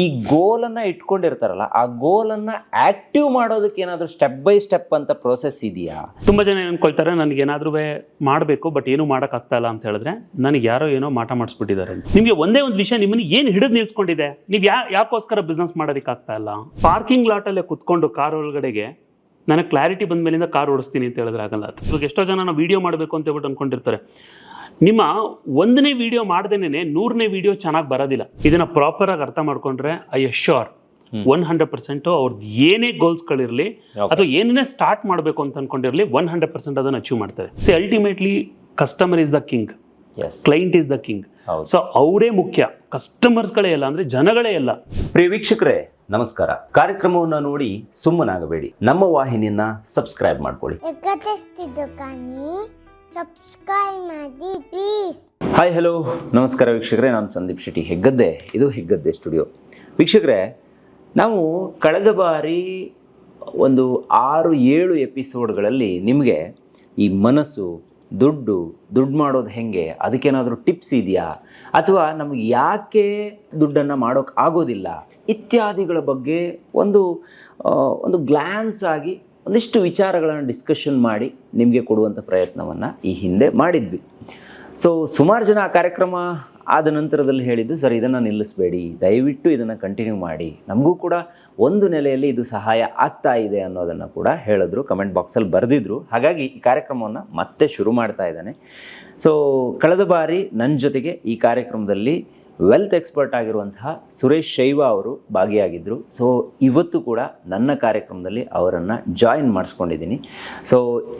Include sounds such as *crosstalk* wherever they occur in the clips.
ಈ ಗೋಲನ್ನು ಇಟ್ಕೊಂಡಿರ್ತಾರಲ್ಲ, ಆ ಗೋಲನ್ನ ಆಕ್ಟಿವ್ ಮಾಡೋದಕ್ಕೆ ಏನಾದರೂ ಸ್ಟೆಪ್ ಬೈ ಸ್ಟೆಪ್ ಅಂತ ಪ್ರೋಸೆಸ್ ಇದೆಯಾ? ತುಂಬ ಜನ ಅನ್ಕೊಳ್ತಾರೆ ನನಗೆ ಏನಾದರೂ ಮಾಡಬೇಕು ಬಟ್ ಏನು ಮಾಡೋಕ್ಕಾಗ್ತಾಯಿಲ್ಲ ಇಲ್ಲ ಅಂತ ಹೇಳಿದ್ರೆ, ನನಗೆ ಯಾರೋ ಏನೋ ಮಾಟ ಮಾಡಿಸ್ಬಿಟ್ಟಿದ್ದಾರೆ ನಿಮಗೆ ಒಂದೇ ಒಂದು ವಿಷಯ, ನಿಮ್ಮನ್ನು ಏನು ಹಿಡಿದು ನಿಲ್ಸ್ಕೊಂಡಿದೆ? ನೀವು ಯಾ, ಯಾಕೋಸ್ಕರ ಬಿಸ್ನೆಸ್ ಮಾಡೋದಕ್ಕೆ ಇಲ್ಲ? ಪಾರ್ಕಿಂಗ್ ಲಾಟಲ್ಲೇ ಕುತ್ಕೊಂಡು ಕಾರ್ ಒಳಗಡೆಗೆ ನನಗೆ ಕ್ಲಾರಿಟಿ ಬಂದ ಮೇಲಿಂದ ಕಾರ್ ಓಡಿಸ್ತೀನಿ ಅಂತ ಹೇಳಿದ್ರೆ ಆಗಲ್ಲ. ಇವಾಗ ಎಷ್ಟೋ ಜನ ನಾವು ವಿಡಿಯೋ ಮಾಡಬೇಕು ಅಂತ ಹೇಳ್ಬಿಟ್ಟು ಅನ್ಕೊಂಡಿರ್ತಾರೆ. ನಿಮ್ಮ ಒಂದನೇ ವಿಡಿಯೋ ಮಾಡ್ದೇನೆ ನೂರನೇ ವಿಡಿಯೋ ಚೆನ್ನಾಗಿ ಬರೋದಿಲ್ಲ. ಇದನ್ನ ಪ್ರಾಪರ್ ಆಗಿ ಅರ್ಥ ಮಾಡ್ಕೊಂಡ್ರೆ I assure one hundred percent ಅವ್ರದ್ದು ಏನೇ ಗೋಲ್ಸ್ಗಳಿರಲಿ ಅಥವಾ ಏನೇ ಸ್ಟಾರ್ಟ್ ಮಾಡಬೇಕು ಅಂತ ಅನ್ಕೊಂಡಿರಲಿ ಒನ್ ಹಂಡ್ರೆಡ್ ಪರ್ಸೆಂಟ್ ಅದನ್ನು ಅಚೀವ್ ಮಾಡ್ತಾರೆ. So ultimately customer is the king client is the king ಹೌದು. ಸೊ ಅವರೇ ಮುಖ್ಯ. ಕಸ್ಟಮರ್ಸ್ಗಳೇ ಇಲ್ಲ ಅಂದ್ರೆ ಜನಗಳೇ ಇಲ್ಲ ಪ್ರಿಯ ವೀಕ್ಷಕರೇ ನಮಸ್ಕಾರ. ಕಾರ್ಯಕ್ರಮವನ್ನು ನೋಡಿ ಸುಮ್ಮನಾಗಬೇಡಿ. ನಮ್ಮ ವಾಹಿನಿಯನ್ನ ಸಬ್ಸ್ಕ್ರೈಬ್ ಮಾಡ್ಕೊಳ್ಳಿ. ಸಬ್ಸ್ಕ್ರೈಬ್ ಮಾಡಿ ಪ್ಲೀಸ್ ಹಾಯ್ ಹಲೋ ನಮಸ್ಕಾರ ವೀಕ್ಷಕರೇ, ನಾನು ಸಂದೀಪ್ ಶೆಟ್ಟಿ ಹೆಗ್ಗದ್ದೆ. ಇದು ಹೆಗ್ಗದ್ದೆ ಸ್ಟುಡಿಯೋ ವೀಕ್ಷಕರೇ, ನಾವು ಕಳೆದ ಬಾರಿ ಒಂದು ಆರು, ಏಳು ಎಪಿಸೋಡ್ಗಳಲ್ಲಿ ನಿಮಗೆ ಈ ಮನಸ್ಸು, ದುಡ್ಡು ದುಡ್ಡು ಮಾಡೋದು ಹೆಂಗೆ? ಅದಕ್ಕೇನಾದರೂ ಟಿಪ್ಸ್ ಇದೆಯಾ? ಅಥವಾ ನಮಗೆ ಯಾಕೆ ದುಡ್ಡನ್ನು ಮಾಡೋಕ್ಕೆ ಆಗೋದಿಲ್ಲ? ಇತ್ಯಾದಿಗಳ ಬಗ್ಗೆ ಒಂದು ಒಂದು ಗ್ಲ್ಯಾನ್ಸ್ ಆಗಿ ಒಂದಿಷ್ಟು ವಿಚಾರಗಳನ್ನು ಡಿಸ್ಕಷನ್ ಮಾಡಿ ನಿಮಗೆ ಕೊಡುವಂಥ ಪ್ರಯತ್ನವನ್ನು ಈ ಹಿಂದೆ ಮಾಡಿದ್ವಿ. ಸೊ ಸುಮಾರು ಜನ ಕಾರ್ಯಕ್ರಮ ಆದ ನಂತರದಲ್ಲಿ ಹೇಳಿದ್ದು, ಸರ್, ಇದನ್ನು ನಿಲ್ಲಿಸಬೇಡಿ. ದಯವಿಟ್ಟು ಇದನ್ನು ಕಂಟಿನ್ಯೂ ಮಾಡಿ. ನಮಗೂ ಕೂಡ ಒಂದು ನೆಲೆಯಲ್ಲಿ ಇದು ಸಹಾಯ ಆಗ್ತಾ ಇದೆ ಅನ್ನೋದನ್ನು ಕೂಡ ಹೇಳಿದ್ರು. ಕಮೆಂಟ್ ಬಾಕ್ಸಲ್ಲಿ ಬರೆದಿದ್ರು. ಹಾಗಾಗಿ ಈ ಕಾರ್ಯಕ್ರಮವನ್ನು ಮತ್ತೆ ಶುರು ಮಾಡ್ತಾ ಇದ್ದಾನೆ. ಸೊ ಕಳೆದ ಬಾರಿ ನನ್ನ ಜೊತೆಗೆ ಈ ಕಾರ್ಯಕ್ರಮದಲ್ಲಿ ವೆಲ್ತ್ ಎಕ್ಸ್ಪರ್ಟ್ ಆಗಿರುವಂತಹ ಸುರೇಶ್ ಶೈವ ಅವರು ಭಾಗಿಯಾಗಿದ್ದರು ಸೊ ಇವತ್ತು ಕೂಡ ನನ್ನ ಕಾರ್ಯಕ್ರಮದಲ್ಲಿ ಅವರನ್ನು ಜಾಯಿನ್ ಮಾಡಿಸ್ಕೊಂಡಿದ್ದೀನಿ. ಸೊ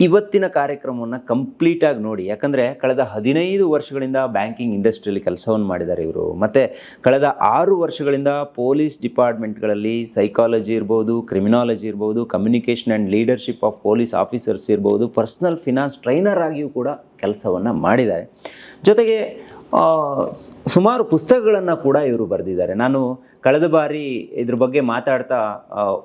ಇವತ್ತಿನ ಕಾರ್ಯಕ್ರಮವನ್ನು ಕಂಪ್ಲೀಟಾಗಿ ನೋಡಿ. ಯಾಕಂದರೆ ಕಳೆದ ಹದಿನೈದು ವರ್ಷಗಳಿಂದ ಬ್ಯಾಂಕಿಂಗ್ ಇಂಡಸ್ಟ್ರಿಯಲ್ಲಿ ಕೆಲಸವನ್ನು ಮಾಡಿದ್ದಾರೆ ಇವರು. ಮತ್ತು ಕಳೆದ ಆರು ವರ್ಷಗಳಿಂದ ಪೊಲೀಸ್ ಡಿಪಾರ್ಟ್ಮೆಂಟ್ಗಳಲ್ಲಿ ಸೈಕಾಲಜಿ ಇರ್ಬೋದು ಕ್ರಿಮಿನಾಲಜಿ ಇರ್ಬೋದು communication and leadership of police officers ಇರ್ಬೋದು ಪರ್ಸ್ನಲ್ ಫಿನಾನ್ಸ್ ಟ್ರೈನರ್ ಆಗಿಯೂ ಕೂಡ ಕೆಲಸವನ್ನು ಮಾಡಿದ್ದಾರೆ. ಜೊತೆಗೆ ಸುಮಾರು ಪುಸ್ತಕಗಳನ್ನು ಕೂಡ ಇವರು ಬರೆದಿದ್ದಾರೆ. ನಾನು ಕಳೆದ ಬಾರಿ ಇದ್ರ ಬಗ್ಗೆ ಮಾತಾಡ್ತಾ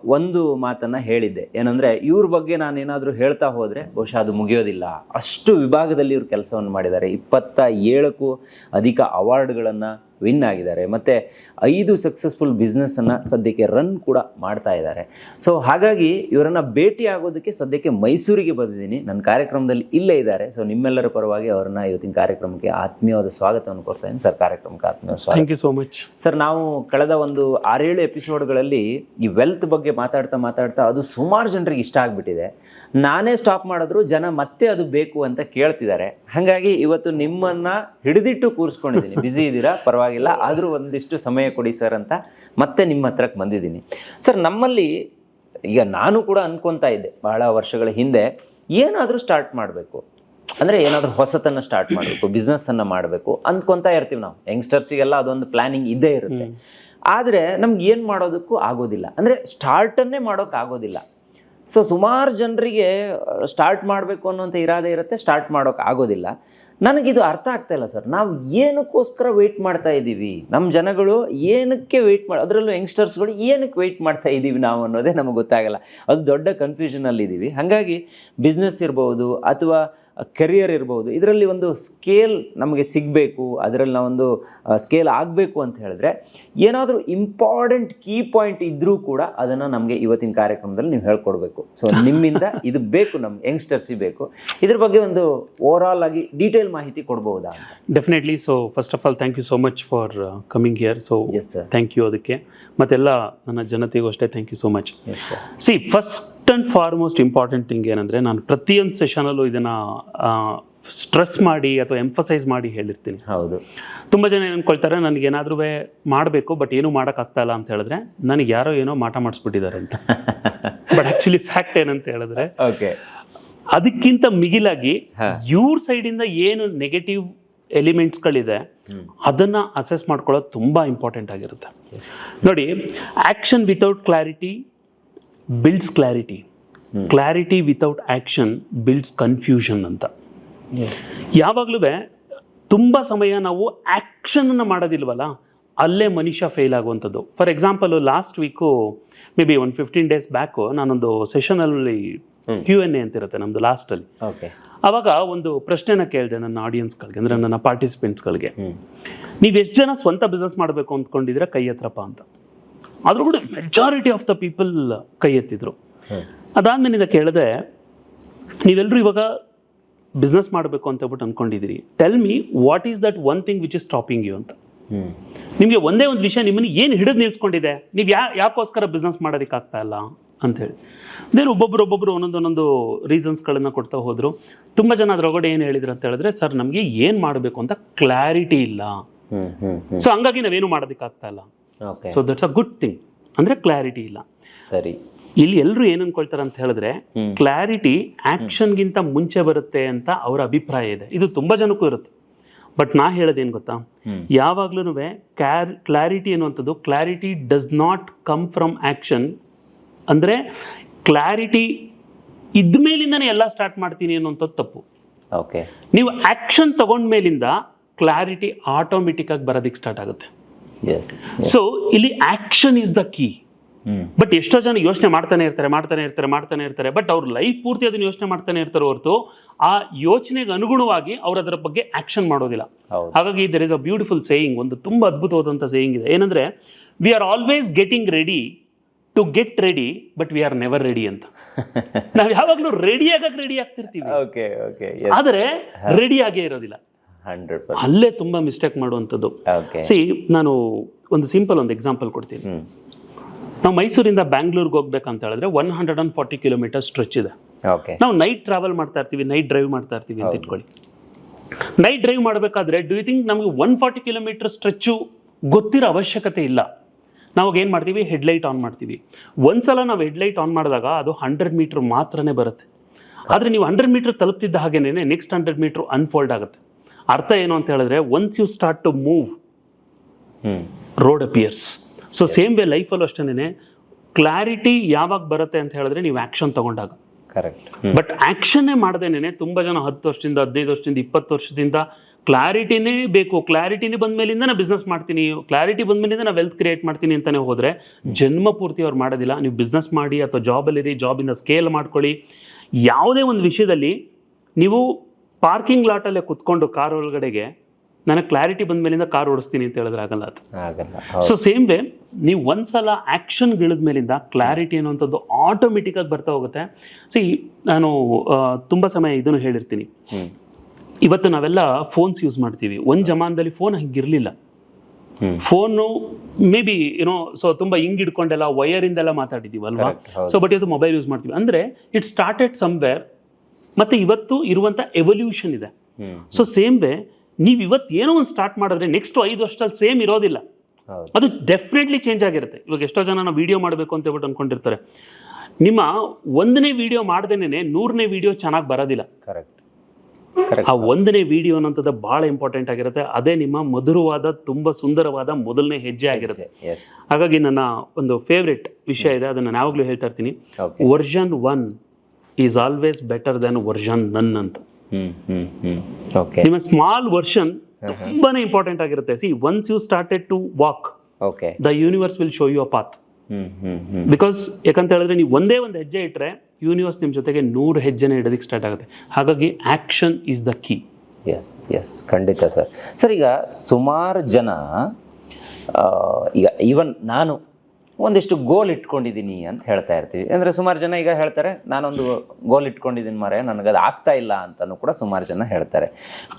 ಒಂದು ಮಾತನ್ನು ಹೇಳಿದ್ದೆ. ಏನಂದರೆ, ಇವ್ರ ಬಗ್ಗೆ ನಾನು ಏನಾದರೂ ಹೇಳ್ತಾ ಹೋದರೆ ಬಹುಶಃ ಅದು ಮುಗಿಯೋದಿಲ್ಲ. ಅಷ್ಟು ವಿಭಾಗದಲ್ಲಿ ಇವರು ಕೆಲಸವನ್ನು ಮಾಡಿದ್ದಾರೆ. ಇಪ್ಪತ್ತ ಏಳಕ್ಕೂ ಅಧಿಕ ಅವಾರ್ಡ್ಗಳನ್ನು ವಿನ್ ಆಗಿದ್ದಾರೆ. ಮತ್ತು ಐದು ಸಕ್ಸಸ್ಫುಲ್ ಬಿಸ್ನೆಸ್ಸನ್ನು ಸದ್ಯಕ್ಕೆ ರನ್ ಕೂಡ ಮಾಡ್ತಾ ಇದ್ದಾರೆ. ಸೊ ಹಾಗಾಗಿ ಇವರನ್ನು ಭೇಟಿ ಆಗೋದಕ್ಕೆ ಸದ್ಯಕ್ಕೆ ಮೈಸೂರಿಗೆ ಬಂದಿದ್ದೀನಿ. ನನ್ನ ಕಾರ್ಯಕ್ರಮದಲ್ಲಿ ಇಲ್ಲೇ ಇದ್ದಾರೆ. ಸೊ ನಿಮ್ಮೆಲ್ಲರ ಪರವಾಗಿ ಅವ್ರನ್ನ ಇವತ್ತಿನ ಕಾರ್ಯಕ್ರಮಕ್ಕೆ ಆತ್ಮೀಯವಾದ ಸ್ವಾಗತವನ್ನು ಕೊಡ್ತಾ ಇದ್ದೀನಿ. ಸರ್ ಕಾರ್ಯಕ್ರಮಕ್ಕೆ ಆತ್ಮೀಯ ಸ್ವಾಗತ. Thank you so much sir ನಾವು ಕಳೆದ ಒಂದು ಆರೇಳು ಎಪಿಸೋಡ್ಗಳಲ್ಲಿ ಈ ವೆಲ್ತ್ ಬಗ್ಗೆ ಮಾತಾಡ್ತಾ ಮಾತಾಡ್ತಾ ಅದು ಸುಮಾರು ಜನರಿಗೆ ಇಷ್ಟ ಆಗಿಬಿಟ್ಟಿದೆ. ನಾನೇ ಸ್ಟಾಪ್ ಮಾಡಿದ್ರು ಜನ ಮತ್ತೆ ಅದು ಬೇಕು ಅಂತ ಕೇಳ್ತಿದ್ದಾರೆ. ಹಾಗಾಗಿ ಇವತ್ತು ನಿಮ್ಮನ್ನ ಹಿಡಿದಿಟ್ಟು ಕೂರಿಸ್ಕೊಂಡಿದ್ದೀನಿ. ಬ್ಯುಸಿ *laughs* ಇದ್ದೀರಾ? ಪರವಾಗಿಲ್ಲ ಆದರೂ ಒಂದಿಷ್ಟು ಸಮಯ ಕೊಡಿ ಸರ್ ಅಂತ ಮತ್ತೆ ನಿಮ್ಮ ಹತ್ರಕ್ಕೆ ಬಂದಿದ್ದೀನಿ. ಸರ್ ನಮ್ಮಲ್ಲಿ ಈಗ ನಾನು ಕೂಡ ಅನ್ಕೊತಾ ಇದ್ದೆ ಬಹಳ ವರ್ಷಗಳ ಹಿಂದೆ ಏನಾದರೂ ಸ್ಟಾರ್ಟ್ ಮಾಡಬೇಕು. ಅಂದರೆ ಏನಾದರೂ ಹೊಸತನ್ನು ಸ್ಟಾರ್ಟ್ ಮಾಡಬೇಕು ಬಿಸ್ನೆಸ್ಸನ್ನು ಮಾಡಬೇಕು ಅಂದ್ಕೊತಾ ಇರ್ತೀವಿ ನಾವು. ಯಂಗ್ಸ್ಟರ್ಸಿಗೆಲ್ಲ ಅದೊಂದು ಪ್ಲಾನಿಂಗ್ ಇದ್ದೇ ಇರುತ್ತೆ. ಆದರೆ ನಮ್ಗೆ ಏನು ಮಾಡೋದಕ್ಕೂ ಆಗೋದಿಲ್ಲ. ಅಂದರೆ ಸ್ಟಾರ್ಟನ್ನೇ ಮಾಡೋಕೆ ಆಗೋದಿಲ್ಲ. ಸೊ ಸುಮಾರು ಜನರಿಗೆ ಸ್ಟಾರ್ಟ್ ಮಾಡಬೇಕು ಅನ್ನೋಂಥ ಇರಾದೆ ಇರುತ್ತೆ ಸ್ಟಾರ್ಟ್ ಮಾಡೋಕೆ ಆಗೋದಿಲ್ಲ. ನನಗಿದು ಅರ್ಥ ಆಗ್ತಾ ಇಲ್ಲ ಸರ್. ನಾವು ಏನಕ್ಕೋಸ್ಕರ ವೆಯ್ಟ್ ಮಾಡ್ತಾ ಇದ್ದೀವಿ? ನಮ್ಮ ಜನಗಳು ಏನಕ್ಕೆ ವೆಯ್ಟ್ ಮಾಡಿ, ಅದರಲ್ಲೂ ಯಂಗ್ಸ್ಟರ್ಸ್ಗಳು ಏನಕ್ಕೆ ವೆಯ್ಟ್ ಮಾಡ್ತಾ ಇದ್ದೀವಿ ನಾವು ಅನ್ನೋದೇ ನಮಗೆ ಗೊತ್ತಾಗಲ್ಲ. ಅದು ದೊಡ್ಡ ಕನ್ಫ್ಯೂಷನಲ್ಲಿ ಇದ್ದೀವಿ ಹಾಗಾಗಿ ಬಿಸ್ನೆಸ್ ಇರ್ಬೋದು ಅಥವಾ ಕೆರಿಯರ್ ಇರ್ಬೋದು. ಇದರಲ್ಲಿ ಒಂದು ಸ್ಕೇಲ್ ನಮಗೆ ಸಿಗಬೇಕು ಅದರಲ್ಲಿ ನಾವೊಂದು ಸ್ಕೇಲ್ ಆಗಬೇಕು ಅಂತ ಹೇಳಿದ್ರೆ ಏನಾದರೂ ಇಂಪಾರ್ಟೆಂಟ್ ಕೀ ಪಾಯಿಂಟ್ ಇದ್ದರೂ ಕೂಡ ಅದನ್ನು ನಮಗೆ ಇವತ್ತಿನ ಕಾರ್ಯಕ್ರಮದಲ್ಲಿ ನೀವು ಹೇಳ್ಕೊಡ್ಬೇಕು. ಸೊ ನಿಮ್ಮಿಂದ ಇದು ಬೇಕು ನಮ್ಮ ಯಂಗ್ಸ್ಟರ್ಸಿಗೆ ಬೇಕು. ಇದ್ರ ಬಗ್ಗೆ ಒಂದು ಓವರ್ ಆಲ್ ಆಗಿ ಡೀಟೇಲ್ ಮಾಹಿತಿ ಕೊಡ್ಬೋದಾ definitely so first of all thank you so much for coming here so yes sir thank you ಅದಕ್ಕೆ. ಮತ್ತೆಲ್ಲ ನನ್ನ ಜನತೆಗೂ ಅಷ್ಟೇ thank you so much see first and foremost important thing ಏನಂದರೆ ನಾನು ಪ್ರತಿಯೊಂದು ಸೆಷನಲ್ಲೂ ಇದನ್ನು ಸ್ಟ್ರೆಸ್ ಮಾಡಿ ಅಥವಾ ಎಂಫಸೈಸ್ ಮಾಡಿ ಹೇಳಿರ್ತೀನಿ. ಹೌದು. ತುಂಬ ಜನ ಏನು ಅನ್ಕೊಳ್ತಾರೆ ನನಗೆ ಏನಾದರೂ ಮಾಡಬೇಕು ಬಟ್ ಏನೂ ಮಾಡೋಕ್ಕಾಗ್ತಾ ಇಲ್ಲ ಅಂತ ಹೇಳಿದ್ರೆ ನನಗೆ ಯಾರೋ ಏನೋ ಮಾಟ ಮಾಡಿಸ್ಬಿಟ್ಟಿದ್ದಾರೆ ಅಂತ. ಬಟ್ ಆ್ಯಕ್ಚುಲಿ ಫ್ಯಾಕ್ಟ್ ಏನಂತ ಹೇಳಿದ್ರೆ ಓಕೆ ಅದಕ್ಕಿಂತ ಮಿಗಿಲಾಗಿ. ಇವ್ರ ಸೈಡಿಂದ ಏನು ನೆಗೆಟಿವ್ ಎಲಿಮೆಂಟ್ಸ್ಗಳಿದೆ ಅದನ್ನ ಅಸೆಸ್ ಮಾಡ್ಕೊಳ್ಳೋದು ತುಂಬ ಇಂಪಾರ್ಟೆಂಟ್ ಆಗಿರುತ್ತೆ. ನೋಡಿ action without clarity builds clarity clarity without action builds confusion ಅಂತ. ಯಾವಾಗಲೂ ತುಂಬ ಸಮಯ ನಾವು ಆ್ಯಕ್ಷನನ್ನು ಮಾಡೋದಿಲ್ವಲ್ಲ ಅಲ್ಲೇ ಮನುಷ್ಯ ಫೇಲ್ ಆಗುವಂಥದ್ದು. For example last week maybe ಒಂದು ಫಿಫ್ಟೀನ್ ಡೇಸ್ ಬ್ಯಾಕು ನಾನೊಂದು ಸೆಷನಲ್ಲಿ ಕ್ಯೂ ಎನ್ ಎ ಅಂತಿರುತ್ತೆ ನಮ್ಮದು ಲಾಸ್ಟಲ್ಲಿ ಓಕೆ ಅವಾಗ ಒಂದು ಪ್ರಶ್ನೆನ ಕೇಳಿದೆ ನನ್ನ ಆಡಿಯನ್ಸ್ಗಳಿಗೆ ಅಂದರೆ ನನ್ನ ಪಾರ್ಟಿಸಿಪೆಂಟ್ಸ್ಗಳಿಗೆ ನೀವು ಎಷ್ಟು ಜನ ಸ್ವಂತ ಬಿಸ್ನೆಸ್ ಮಾಡಬೇಕು ಅಂದ್ಕೊಂಡಿದ್ರೆ ಕೈ ಹತ್ರಪ್ಪ ಅಂತ. ಆದರೂ ಕೂಡ ಮೆಜಾರಿಟಿ ಆಫ್ ದ ಪೀಪಲ್ ಕೈ ಎತ್ತಿದ್ರು. ಹ್ಮ್. ಇದಕ್ಕೆ ಕೇಳಿದೆ ನೀವೆಲ್ಲರೂ ಇವಾಗ ಬಿಸ್ನೆಸ್ ಮಾಡಬೇಕು ಅಂತ ಹೇಳ್ಬಿಟ್ಟು ಅಂದ್ಕೊಂಡಿದ್ದೀರಿ tell me what is that one thing which is stopping you ಅಂತ. ನಿಮಗೆ ಒಂದೇ ಒಂದು ವಿಷಯ ನಿಮ್ಮನ್ನು ಏನು ಹಿಡಿದು ನಿಲ್ಸ್ಕೊಂಡಿದೆ? ನೀವು ಯಾ ಯಾಕೋಸ್ಕರ ಬಿಸ್ನೆಸ್ ಮಾಡೋದಕ್ಕಾಗ್ತಾ ಇಲ್ಲ ಅಂಥೇಳಿ ದೇನ್ ಒಬ್ಬೊಬ್ರು ಒಬ್ಬೊಬ್ರು ಒಂದೊಂದು ಒಂದೊಂದು ರೀಸನ್ಸ್ಗಳನ್ನು ಕೊಡ್ತಾ ಹೋದರು. ತುಂಬ ಜನ ಅದರೊಳಗಡೆ ಏನು ಹೇಳಿದ್ರು ಅಂತ ಹೇಳಿದ್ರೆ ಸರ್ ನಮಗೆ ಏನು ಮಾಡಬೇಕು ಅಂತ ಕ್ಲಾರಿಟಿ ಇಲ್ಲ. ಸೊ ಹಂಗಾಗಿ ನಾವೇನು ಮಾಡೋದಕ್ಕಾಗ್ತಾ ಇಲ್ಲ. So that's a good thing ಅಂದರೆ ಕ್ಲಾರಿಟಿ ಇಲ್ಲ. ಸರಿ. ಇಲ್ಲಿ ಎಲ್ಲರೂ ಏನು ಅನ್ಕೊಳ್ತಾರೆ ಅಂತ ಹೇಳಿದ್ರೆ ಕ್ಲಾರಿಟಿ ಆಕ್ಷನ್ಗಿಂತ ಮುಂಚೆ ಬರುತ್ತೆ ಅಂತ ಅವರ ಅಭಿಪ್ರಾಯ ಇದೆ. ಇದು ತುಂಬಾ ಜನಕ್ಕೂ ಇರುತ್ತೆ. ಬಟ್ ನಾ ಹೇಳೋದೇನು ಗೊತ್ತಾ. ಯಾವಾಗ್ಲೂ ಕ್ಯಾರ್ ಕ್ಲಾರಿಟಿ ಅನ್ನುವಂಥದ್ದು clarity does not come from action ಅಂದರೆ ಕ್ಲಾರಿಟಿ ಇದ್ದ ಮೇಲಿಂದನೇ ಎಲ್ಲ ಸ್ಟಾರ್ಟ್ ಮಾಡ್ತೀನಿ ಅನ್ನೋಂಥದ್ದು ತಪ್ಪು. ಓಕೆ ನೀವು ಆಕ್ಷನ್ ತಗೊಂಡ್ಮೇಲಿಂದ ಕ್ಲಾರಿಟಿ ಆಟೋಮೆಟಿಕ್ ಆಗಿ ಬರೋದಕ್ಕೆ ಸ್ಟಾರ್ಟ್ ಆಗುತ್ತೆ. ಎಸ್ ಸೊ ಇಲ್ಲಿ action is the key but ಎಷ್ಟೋ ಜನ ಯೋಚನೆ ಮಾಡ್ತಾನೆ ಇರ್ತಾರೆ ಮಾಡ್ತಾನೆ ಇರ್ತಾರೆ ಮಾಡ್ತಾನೆ ಇರ್ತಾರೆ. ಬಟ್ ಅವ್ರ ಲೈಫ್ ಪೂರ್ತಿ ಅದನ್ನ ಯೋಚನೆ ಮಾಡ್ತಾನೆ ಇರ್ತಾರೆ ಹೊರತು ಆ ಯೋಚನೆಗೆ ಅನುಗುಣವಾಗಿ ಅವ್ರು ಅದರ ಬಗ್ಗೆ ಆಕ್ಷನ್ ಮಾಡೋದಿಲ್ಲ. ಹಾಗಾಗಿ there is a beautiful saying ಒಂದು ತುಂಬ ಅದ್ಭುತವಾದಂಥ ಸೇಯಿಂಗ್ ಇದೆ. ಏನಂದ್ರೆ we are always getting ready to get ready but we are never ready ಅಂತ. ನಾವು ಯಾವಾಗಲೂ ರೆಡಿ ಆಗಕ್ಕೆ ರೆಡಿ ಆಗ್ತಿರ್ತೀವಿ ಆದರೆ ರೆಡಿ ಆಗೇ ಇರೋದಿಲ್ಲ. ಅಲ್ಲೇ ತುಂಬಾ ಮಿಸ್ಟೇಕ್ ಮಾಡುವಂಥದ್ದು. ಸಿ ನಾನು ಒಂದು ಸಿಂಪಲ್ ಒಂದು ಎಕ್ಸಾಂಪಲ್ ಕೊಡ್ತೀನಿ. ನಾವು ಮೈಸೂರಿಂದ ಬ್ಯಾಂಗ್ಳೂರ್ಗೆ ಹೋಗ್ಬೇಕಂತ ಹೇಳಿದ್ರೆ one hundred and forty kilometer stretch ಇದೆ. ಓಕೆ ನಾವು ನೈಟ್ ಟ್ರಾವೆಲ್ ಮಾಡ್ತಾ ಇರ್ತೀವಿ ನೈಟ್ ಡ್ರೈವ್ ಮಾಡ್ತಾ ಇರ್ತೀವಿ ಅಂತ ಇಟ್ಕೊಳ್ಳಿ. ನೈಟ್ ಡ್ರೈವ್ ಮಾಡಬೇಕಾದ್ರೆ ಡು ಯು ಥಿಂಕ್ ನಮಗೆ ಒನ್ ಫಾರ್ಟಿ ಕಿಲೋಮೀಟರ್ ಸ್ಟ್ರೆಚ್ಚು ಗೊತ್ತಿರೋ ಅವಶ್ಯಕತೆ ಇಲ್ಲ. ನಾವಾಗ ಏನು ಮಾಡ್ತೀವಿ? ಹೆಡ್ಲೈಟ್ ಆನ್ ಮಾಡ್ತೀವಿ. ಒಂದ್ಸಲ ನಾವು ಹೆಡ್ಲೈಟ್ ಆನ್ ಮಾಡಿದಾಗ ಅದು ಹಂಡ್ರೆಡ್ ಮೀಟ್ರ್ ಮಾತ್ರನೇ ಬರುತ್ತೆ. ಆದರೆ ನೀವು ಹಂಡ್ರೆಡ್ ಮೀಟ್ರ್ ತಲುಪ್ತಿದ್ದ ಹಾಗೇನೆ ನೆಕ್ಸ್ಟ್ ಹಂಡ್ರೆಡ್ ಮೀಟ್ರ್ ಅನ್ಫೋಲ್ಡ್ ಆಗುತ್ತೆ. ಅರ್ಥ ಏನು ಅಂತ ಹೇಳಿದ್ರೆ once you start to move road appears so same way ಲೈಫಲ್ಲೂ ಅಷ್ಟೇನೆ ಕ್ಲಾರಿಟಿ ಯಾವಾಗ ಬರುತ್ತೆ ಅಂತ ಹೇಳಿದ್ರೆ ನೀವು ಆ್ಯಕ್ಷನ್ ತಗೊಂಡಾಗ. ಕರೆಕ್ಟ್ ಬಟ್ ಆ್ಯಕ್ಷನ್ನೇ ಮಾಡ್ದೇನೆ ತುಂಬ ಜನ ಹತ್ತು ವರ್ಷದಿಂದ ಹದಿನೈದು ವರ್ಷದಿಂದ ಇಪ್ಪತ್ತು ವರ್ಷದಿಂದ ಕ್ಲಾರಿಟಿನೇ ಬೇಕು. ಕ್ಲಾರಿಟಿನೇ ಬಂದ ಮೇಲಿಂದ ನಾ ಬಿಸ್ನೆಸ್ ಮಾಡ್ತೀನಿ. ಕ್ಲಾರಿಟಿ ಬಂದ ಮೇಲಿಂದ ನಾ ವೆಲ್ತ್ ಕ್ರಿಯೇಟ್ ಮಾಡ್ತೀನಿ ಅಂತಲೇ ಹೋದರೆ ಜನ್ಮ ಪೂರ್ತಿ ಅವ್ರು ಮಾಡೋದಿಲ್ಲ. ನೀವು ಬಿಸ್ನೆಸ್ ಮಾಡಿ ಅಥವಾ ಜಾಬಲ್ಲಿರಿ ಜಾಬಿಂದ ಸ್ಕೇಲ್ ಮಾಡ್ಕೊಳ್ಳಿ. ಯಾವುದೇ ಒಂದು ವಿಷಯದಲ್ಲಿ ನೀವು ಪಾರ್ಕಿಂಗ್ ಲಾಟಲ್ಲೇ ಕುತ್ಕೊಂಡು ಕಾರ್ ಒಳಗಡೆಗೆ ನನಗೆ ಕ್ಲಾರಿಟಿ ಬಂದ ಮೇಲಿಂದ ಕಾರ್ ಓಡಿಸ್ತೀನಿ ಅಂತ ಹೇಳಿದ್ರೆ ಆಗಲ್ಲ ಅದು. ಆಗಲ್ಲ. ಸೊ ಸೇಮ್ ವೇ ನೀವು ಒಂದ್ಸಲ ಆ್ಯಕ್ಷನ್ ಗಿಳಿದ ಮೇಲಿಂದ ಕ್ಲಾರಿಟಿ ಅನ್ನುವಂಥದ್ದು ಆಟೋಮೆಟಿಕ್ ಆಗಿ ಬರ್ತಾ ಹೋಗುತ್ತೆ. ಸಿ ನಾನು ತುಂಬ ಸಮಯ ಇದನ್ನು ಹೇಳಿರ್ತೀನಿ. ಇವತ್ತು ನಾವೆಲ್ಲ ಫೋನ್ಸ್ ಯೂಸ್ ಮಾಡ್ತೀವಿ. ಒಂದು ಜಮಾನದಲ್ಲಿ ಫೋನ್ ಹಂಗಿರಲಿಲ್ಲ. ಫೋನು ಮೇ ಬಿ ಏನೋ ಸೊ ತುಂಬ ಹಿಂಗ್ ಹಿಡ್ಕೊಂಡೆಲ್ಲ ವಯರಿಂದೆಲ್ಲ ಮಾತಾಡಿದ್ದೀವಿ ಅಲ್ವಾ? ಸೊ ಬಟ್ ಇವತ್ತು ಮೊಬೈಲ್ ಯೂಸ್ ಮಾಡ್ತೀವಿ. ಅಂದರೆ ಇಟ್ ಸ್ಟಾರ್ಟೆಡ್ ಸಮ್ವೇರ್ ಮತ್ತು ಇವತ್ತು ಇರುವಂಥ ಎವಲ್ಯೂಷನ್ ಇದೆ. ಸೊ ಸೇಮ್ ವೇ ನೀವು ಇವತ್ತು ಏನೋ ಒಂದು ಸ್ಟಾರ್ಟ್ ಮಾಡಿದ್ರೆ ನೆಕ್ಸ್ಟ್ ಐದು ವರ್ಷದಲ್ಲಿ ಸೇಮ್ ಇರೋದಿಲ್ಲ. ಅದು ಡೆಫಿನೆಟ್ಲಿ ಚೇಂಜ್ ಆಗಿರುತ್ತೆ. ಇವಾಗ ಎಷ್ಟೋ ಜನ ನಾವು ವಿಡಿಯೋ ಮಾಡಬೇಕು ಅಂತ ಹೇಳ್ಬಿಟ್ಟು ಅಂದ್ಕೊಂಡಿರ್ತಾರೆ ನಿಮ್ಮ ಒಂದನೇ ವಿಡಿಯೋ ಮಾಡ್ದೇನೆ ನೂರನೇ ವಿಡಿಯೋ ಚೆನ್ನಾಗಿ ಬರೋದಿಲ್ಲ. ಕರೆಕ್ಟ್ ಆ ಒಂದನೇ ವಿಡಿಯೋ ಅನ್ನೋಂಥದ್ದು ಭಾಳ ಇಂಪಾರ್ಟೆಂಟ್ ಆಗಿರುತ್ತೆ. ಅದೇ ನಿಮ್ಮ ಮಧುರವಾದ ತುಂಬ ಸುಂದರವಾದ ಮೊದಲನೇ ಹೆಜ್ಜೆ ಆಗಿರುತ್ತೆ. ಹಾಗಾಗಿ ನನ್ನ ಒಂದು ಫೇವ್ರೆಟ್ ವಿಷಯ ಇದೆ ಅದನ್ನು ನಾನು ಯಾವಾಗಲೂ ಹೇಳ್ತಾ ಇರ್ತೀನಿ. Version one is always better than version none ಅಂತ. ಓಕೆ ನಿಮ್ಮ ಸ್ಮಾಲ್ ವರ್ಷನ್ ತುಂಬಾನೇ ಇಂಪಾರ್ಟೆಂಟ್ ಆಗಿರುತ್ತೆ. See once you started to walk okay the universe will show you a path hmm hmm hmm. Because ಯಾಕಂತ ಹೇಳಿದ್ರೆ ನೀವು ಒಂದೇ ಒಂದು ಹೆಜ್ಜೆ ಇಟ್ಟರೆ ಯೂನಿವರ್ಸ್ ನಿಮ್ಮ ಜೊತೆಗೆ ನೂರು ಹೆಜ್ಜೆನೇ ಇಡೋದಕ್ಕೆ ಸ್ಟಾರ್ಟ್ ಆಗುತ್ತೆ. ಹಾಗಾಗಿ action is the key yes yes ಖಂಡಿತ ಸರ್. ಸರ್ ಈಗ ಸುಮಾರು ಜನ ಈಗ ಈವನ್ ನಾನು ಒಂದಿಷ್ಟು ಗೋಲ್ ಇಟ್ಕೊಂಡಿದ್ದೀನಿ ಅಂತ ಹೇಳ್ತಾ ಇರ್ತೀವಿ. ಅಂದರೆ ಸುಮಾರು ಜನ ಈಗ ಹೇಳ್ತಾರೆ ನಾನೊಂದು ಗೋಲ್ ಇಟ್ಕೊಂಡಿದ್ದೀನಿ ಮರೆ ನನಗದು ಆಗ್ತಾ ಇಲ್ಲ ಅಂತಲೂ ಕೂಡ ಸುಮಾರು ಜನ ಹೇಳ್ತಾರೆ.